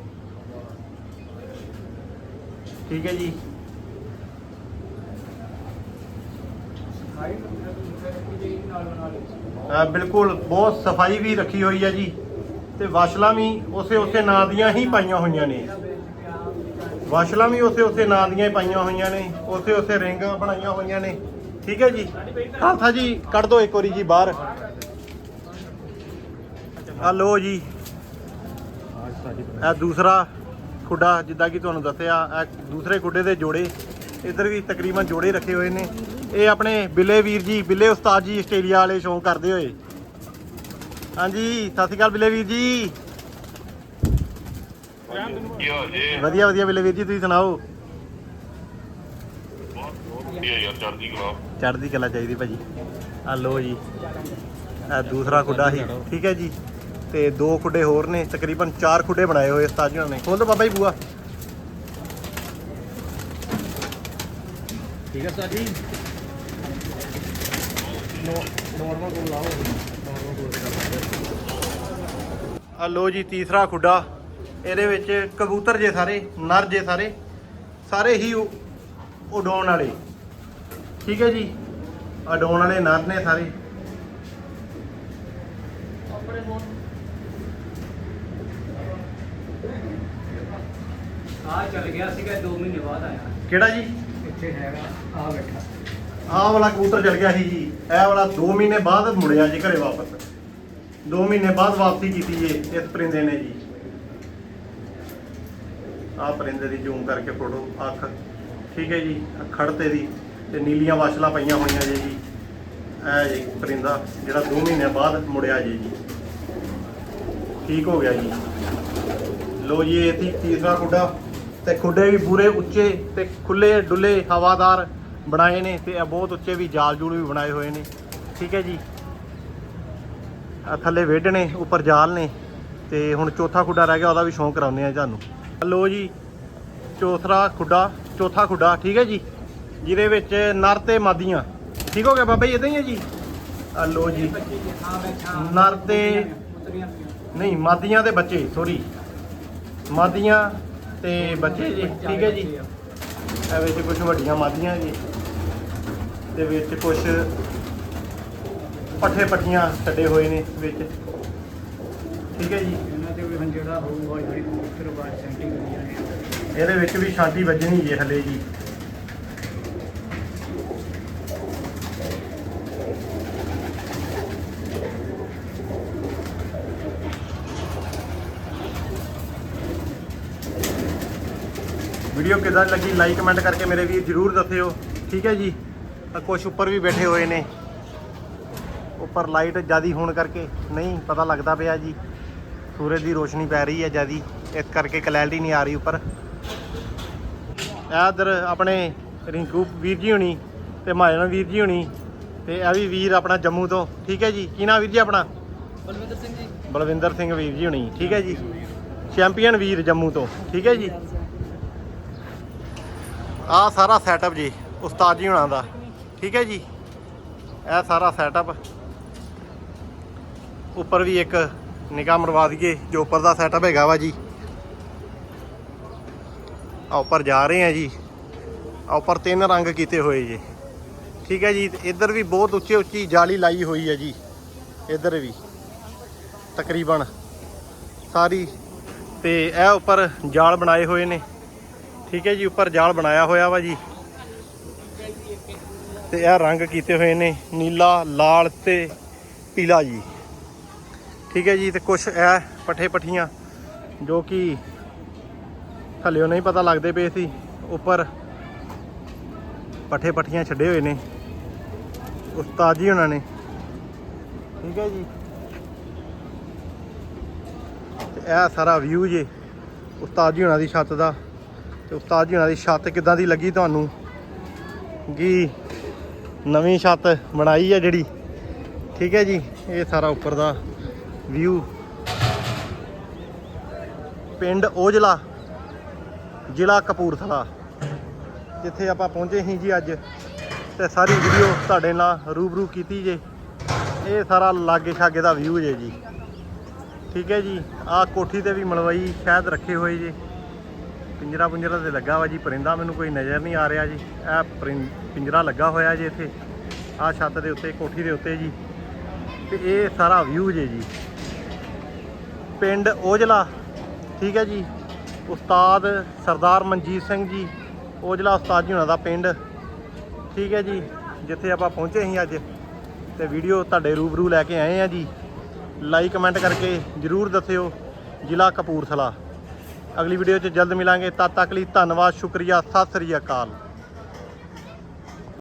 ਠੀਕ ਹੈ ਜੀ। ਬਿਲਕੁਲ, ਬਹੁਤ ਸਫ਼ਾਈ ਵੀ ਰੱਖੀ ਹੋਈ ਹੈ ਜੀ। ਤੇ ਵਾਸ਼ਲਾਂ ਵੀ ਉਸੇ ਉਸੇ ਨਾਂ ਦੀਆਂ ਹੀ ਪਾਈਆਂ ਹੋਈਆਂ ਨੇ। ਵਾਸ਼ਲਾਂ ਵੀ ਉਸੇ ਉਸੇ ਨਾਂ ਦੀਆਂ ਹੀ ਪਾਈਆਂ ਹੋਈਆਂ ਨੇ। ਉਸੇ ਉਸੇ ਰਿੰਗਾਂ ਬਣਾਈਆਂ ਹੋਈਆਂ ਨੇ। ਠੀਕ ਹੈ ਜੀ। ਖਾਲਸਾ ਜੀ, ਕੱਢ ਦਿਓ ਇੱਕ ਵਾਰੀ ਜੀ ਬਾਹਰ। ਆ ਲੋ ਜੀ। ਇਹ ਦੂਸਰਾ ਖੁੱਡਾ ਜਿੱਦਾਂ ਕਿ ਤੁਹਾਨੂੰ ਦੱਸਿਆ ਇਹ ਦੂਸਰੇ ਖੁੱਡੇ ਦੇ ਜੋੜੇ ਇੱਧਰ ਵੀ ਤਕਰੀਬਨ ਜੋੜੇ ਰੱਖੇ ਹੋਏ ਨੇ। ਇਹ ਆਪਣੇ ਬਿੱਲੇ ਵੀਰ ਜੀ ਬਿੱਲੇ ਉਸਤਾਦ ਜੀ ਆਸਟ੍ਰੇਲੀਆ ਵਾਲੇ ਸ਼ੌਂਕ ਕਰਦੇ ਹੋਏ। ਹਾਂਜੀ ਸਤਿ ਸ਼੍ਰੀ ਅਕਾਲ ਬਿੱਲੇ ਵੀਰ ਜੀ। ਵਧੀਆ ਵਧੀਆ ਬਿੱਲੇ ਵੀਰ ਜੀ ਤੁਸੀਂ ਸੁਣਾਓ? ਚੜ੍ਹਦੀ ਕਲਾ। ਚਾਹੀਦੀ ਭਾਜੀ। ਆ ਲੋ ਜੀ ਇਹ ਦੂਸਰਾ ਖੁੱਡਾ ਸੀ ਠੀਕ ਹੈ ਜੀ। ਤੇ ਦੋ ਖੁੱਡੇ ਹੋਰ ਨੇ ਤਕਰੀਬਨ ਚਾਰ ਖੁੱਡੇ ਬਣਾਏ ਹੋਏ ਉਸਤਾਦ ਜੀ ਨੇ। ਖੋਲ ਦੋ ਬਾਬਾ ਜੀ ਬੂਆ। ਠੀਕ ਹੈ ਉਸਤਾਦ ਜੀ। ਨੋਰਮਲ ਕੋਲ ਲਾਓ। ਆ ਲੋ ਜੀ ਤੀਸਰਾ ਖੁੱਡਾ। ਇਹਦੇ ਵਿੱਚ ਕਬੂਤਰ ਜੇ ਸਾਰੇ ਨਰ ਜੇ ਸਾਰੇ ਸਾਰੇ ਹੀ ਉਡਾਉਣ ਵਾਲੇ। ਠੀਕ ਹੈ ਜੀ? ਉਡਾਉਣ ਵਾਲੇ ਨਰ ਨੇ ਸਾਰੇ। ਆ ਚੱਲ ਗਿਆ ਸੀਗਾ 2 ਮਹੀਨੇ ਬਾਅਦ ਆਇਆ। ਕਿਹੜਾ ਜੀ? ਇੱਥੇ ਹੈਗਾ ਆ ਬੈਠਾ। ਆਹ ਵਾਲਾ ਕਬੂਤਰ ਚਲ ਗਿਆ ਸੀ ਜੀ। ਇਹ ਵਾਲਾ 2 ਮਹੀਨੇ ਬਾਅਦ ਮੁੜਿਆ ਜੀ ਘਰੇ ਵਾਪਸ। 2 ਮਹੀਨੇ ਬਾਅਦ ਵਾਪਸੀ ਕੀਤੀ ਜੀ ਇਸ ਪਰਿੰਦੇ ਨੇ ਜੀ। ਆਹ ਪਰਿੰਦੇ ਦੀ ਜ਼ੂਮ ਕਰਕੇ ਫੋਟੋ ਅੱਖ। ਠੀਕ ਹੈ ਜੀ ਖੜਤੇ ਦੀ। ਤੇ ਨੀਲੀਆਂ ਵਾਸ਼ਲਾਂ ਪਈਆਂ ਹੋਈਆਂ ਜੀ ਜੀ। ਇਹ ਜੀ ਪਰਿੰਦਾ ਜਿਹੜਾ 2 ਮਹੀਨੇ ਬਾਅਦ ਮੁੜਿਆ ਜੀ ਜੀ। ਠੀਕ ਹੋ ਗਿਆ ਜੀ। ਲੋ ਜੀ ਇਹ ਸੀ ਤੀਸਰਾ ਖੁੱਡਾ ਤੇ ਖੁੱਡੇ ਵੀ ਪੂਰੇ ਉੱਚੇ ਤੇ ਖੁੱਲੇ ਡੁੱਲੇ ਹਵਾਦਾਰ ਬਣਾਏ ਨੇ ਤੇ ਇਹ ਬਹੁਤ ਉੱਚੇ ਵੀ ਜਾਲ ਜੂਲ ਵੀ ਬਣਾਏ ਹੋਏ ਨੇ। ਠੀਕ ਹੈ ਜੀ। ਆ ਥੱਲੇ ਵੇਡ ਨੇ, ਉੱਪਰ ਜਾਲ ਨੇ ਤੇ ਹੁਣ ਚੌਥਾ ਖੁੱਡਾ ਰਹਿ ਗਿਆ, ਉਹਦਾ ਵੀ ਸ਼ੌਂਕ ਕਰਾਉਂਦੇ ਆ ਤੁਹਾਨੂੰ। ਲੋ ਜੀ ਚੌਥਾ ਖੁੱਡਾ ਚੌਥਾ ਖੁੱਡਾ, ਠੀਕ ਹੈ ਜੀ। ਜਿਹਦੇ ਵਿੱਚ ਨਰ ਤੇ ਮਾਦੀਆਂ। ਠੀਕ ਹੋ ਗਿਆ ਬਾਬਾ ਜੀ ਇਦਾਂ ਹੀ ਹੈ ਜੀ? ਆ ਲੋ ਜੀ। ਨਰ ਤੇ ਨਹੀਂ, ਮਾਦੀਆਂ ਦੇ ਬੱਚੇ ਸੋਰੀ ਮਾਦੀਆਂ ਤੇ ਬੱਚੇ ਜੀ ਠੀਕ ਹੈ ਜੀ। ਇਹ ਵਿੱਚ ਕੁਝ ਵੱਡੀਆਂ ਮਾਦੀਆਂ ਜੀ। ਤੇ ਵਿੱਚ ਕੁਝ ਪੱਠੇ ਪੱਠੀਆਂ ਛੱਡੇ ਹੋਏ ਨੇ ਵਿੱਚ। ਠੀਕ ਹੈ ਜੀ। ਇਹਨਾਂ ਤੇ ਵੀ ਹੁਣ ਜਿਹੜਾ ਹੋਊਗਾ ਜਿਹੜੀ ਕਬੂਤਰ ਬਾਅਦ ਸੈਂਟਿੰਗ ਕਰੀਆਂ ਨੇ ਇਹਦੇ ਵਿੱਚ ਵੀ ਸ਼ਾਂਤੀ ਵੱਜਣੀ ਜੇ ਹਲੇ ਜੀ। ਵੀਡੀਓ ਕਿਦਾਂ ਲੱਗੀ? ਲਾਈਕ ਕਮੈਂਟ ਕਰਕੇ ਮੇਰੇ ਵੀਰ ਜਰੂਰ ਦੱਸਿਓ। ਠੀਕ ਹੈ ਜੀ? ਕੁਝ ਉੱਪਰ ਵੀ ਬੈਠੇ ਹੋਏ ਨੇ। ਉੱਪਰ ਲਾਈਟ ਜਿਆਦੀ ਹੋਣ ਕਰਕੇ ਨਹੀਂ ਪਤਾ ਲੱਗਦਾ ਪਿਆ ਜੀ। ਸੂਰਜ ਦੀ ਰੋਸ਼ਨੀ ਪੈ ਰਹੀ ਹੈ ਜਿਆਦੀ। ਇਸ ਕਰਕੇ ਕਲੈਰਿਟੀ ਨਹੀਂ ਆ ਰਹੀ ਉੱਪਰ। ਇਧਰ ਆਪਣੇ ਰਿੰਕੂ ਵੀਰ ਜੀ ਹੁਣੀ ਤੇ ਮਾਜਨ ਵੀਰ ਜੀ ਹੁਣੀ ਤੇ ਇਹ ਵੀ ਵੀਰ ਆਪਣਾ ਜੰਮੂ ਤੋਂ। ਠੀਕ ਹੈ ਜੀ? ਕੀ ਨਾਮ ਵੀਰ ਜੀ ਆਪਣਾ? ਬਲਵਿੰਦਰ ਸਿੰਘ ਜੀ। ਬਲਵਿੰਦਰ ਸਿੰਘ ਵੀਰ ਜੀ ਹੁਣੀ। ਠੀਕ ਹੈ ਜੀ? ਚੈਂਪੀਅਨ ਵੀਰ ਜੰਮੂ ਤੋਂ। ਠੀਕ ਹੈ ਜੀ? ਆਹ ਸਾਰਾ ਸੈਟਅਪ ਜੀ, ਉਸਤਾਦ ਜੀ ਹੁਣਾਂ ਦਾ। ਠੀਕ ਹੈ ਜੀ? ਇਹ ਸਾਰਾ ਸੈਟਅਪ ਉੱਪਰ ਵੀ ਇੱਕ ਨਿਗਾਹ ਮਰਵਾ ਦਈਏ, ਜੋ ਉੱਪਰ ਦਾ ਸੈਟਅਪ ਹੈਗਾ ਵਾ ਜੀ। ਆ ਉੱਪਰ ਜਾ ਰਹੇ ਆ ਜੀ। ਆ ਉੱਪਰ ਤਿੰਨ ਰੰਗ ਕੀਤੇ ਹੋਏ ਜੀ। ਠੀਕ ਹੈ ਜੀ? ਤੇ ਇੱਧਰ ਵੀ ਬਹੁਤ ਉੱਚੀ ਉੱਚੀ ਜਾਲੀ ਲਾਈ ਹੋਈ ਹੈ ਜੀ। ਇੱਧਰ ਵੀ। ਤਕਰੀਬਨ। ਸਾਰੀ। ਤੇ ਇਹ ਉੱਪਰ ਜਾਲ ਬਣਾਏ ਹੋਏ ਨੇ। ਠੀਕ ਹੈ ਜੀ, ਉੱਪਰ ਜਾਲ ਬਣਾਇਆ ਹੋਇਆ ਵਾ ਜੀ। ਤੇ ਇਹ ਰੰਗ ਕੀਤੇ ਹੋਏ ਨੇ, ਨੀਲਾ, ਲਾਲ ਤੇ ਪੀਲਾ ਜੀ। ਠੀਕ ਹੈ ਜੀ, ਤੇ ਕੁਛ ਇਹ ਪੱਠੇ ਪੱਠੀਆਂ ਜੋ ਕਿ ਥੱਲਿਓ ਨਹੀਂ ਪਤਾ ਲੱਗਦੇ ਪਏ ਸੀ, ਉੱਪਰ ਪੱਠੇ ਪੱਠੀਆਂ ਛੱਡੇ ਹੋਏ ਨੇ। ਉਸਤਾਦ ਜੀ ਉਹਨਾਂ ਨੇ। ਠੀਕ ਹੈ ਜੀ। ਇਹ ਸਾਰਾ ਵਿਊ ਜੇ, ਉਸਤਾਦ ਜੀ ਉਹਨਾਂ ਦੀ ਛੱਤ ਦਾ। ਤੇ ਉਸਤਾਦ ਜੀ ਉਹਨਾਂ ਦੀ ਛੱਤ ਕਿੱਦਾਂ ਦੀ ਲੱਗੀ ਤੁਹਾਨੂੰ? ਕਿ ਨਵੀਂ ਛੱਤ ਬਣਾਈ ਹੈ ਜਿਹੜੀ? ਠੀਕ ਹੈ ਜੀ, ਇਹ ਸਾਰਾ ਉੱਪਰ ਦਾ ਵਿਊ ਪਿੰਡ ਓਜਲਾ ਜ਼ਿਲ੍ਹਾ ਕਪੂਰਥਲਾ। ਜਿੱਥੇ ਆਪਾਂ ਪਹੁੰਚੇ ਸੀ ਜੀ ਅੱਜ, ਤੇ ਸਾਰੀ ਵੀਡੀਓ ਤੁਹਾਡੇ ਨਾਲ ਰੂਬਰੂ ਕੀਤੀ ਜੇ। ਇਹ ਸਾਰਾ ਲਾਗੇ ਛਾਗੇ ਦਾ ਵਿਊ ਜੇ ਜੀ। ਠੀਕ ਹੈ ਜੀ, ਆਹ ਕੋਠੀ ਤੇ ਵੀ ਮਲਵਈ ਸ਼ਾਇਦ ਰੱਖੇ ਹੋਏ ਜੇ। ਪਿੰਜਰਾ ਪੁੰਜਰਾ ਤੇ ਲੱਗਾ ਵਾ ਜੀ, ਪਰਿੰਦਾ ਮੈਨੂੰ ਕੋਈ ਨਜ਼ਰ ਨਹੀਂ ਆ ਰਿਹਾ ਜੀ। ਇਹ ਪਰਿੰ- ਪਿੰਜਰਾ ਲੱਗਾ ਹੋਇਆ ਜੀ ਇੱਥੇ। ਆਹ ਛੱਤ ਦੇ ਉੱਤੇ, ਕੋਠੀ ਦੇ ਉੱਤੇ ਜੀ। ਤੇ ਇਹ ਸਾਰਾ ਵਿਊ ਜੇ ਜੀ। ਪਿੰਡ ਓਜਲਾ ਠੀਕ ਹੈ ਜੀ। ਉਸਤਾਦ ਸਰਦਾਰ ਮਨਜੀਤ ਸਿੰਘ ਜੀ ਓਜਲਾ ਉਸਤਾਦ ਜੀ ਉਹਨਾਂ ਦਾ ਪਿੰਡ। ਠੀਕ ਹੈ ਜੀ, ਜਿੱਥੇ ਆਪਾਂ ਪਹੁੰਚੇ ਸੀ ਅੱਜ। ਤੇ ਵੀਡੀਓ ਤੁਹਾਡੇ ਰੂਬਰੂ ਲੈ ਕੇ ਆਏ ਆ ਜੀ। ਲਾਈਕ ਕਮੈਂਟ ਕਰਕੇ ਜਰੂਰ ਦੱਸਿਓ। ਜ਼ਿਲ੍ਹਾ ਕਪੂਰਥਲਾ। ਅਗਲੀ ਵੀਡੀਓ 'ਚ ਜਲਦ ਮਿਲਾਂਗੇ। ਤਦ ਤੱਕ ਲਈ ਧੰਨਵਾਦ ਸ਼ੁਕਰੀਆ ਸਤਿ ਸ੍ਰੀ ਅਕਾਲ।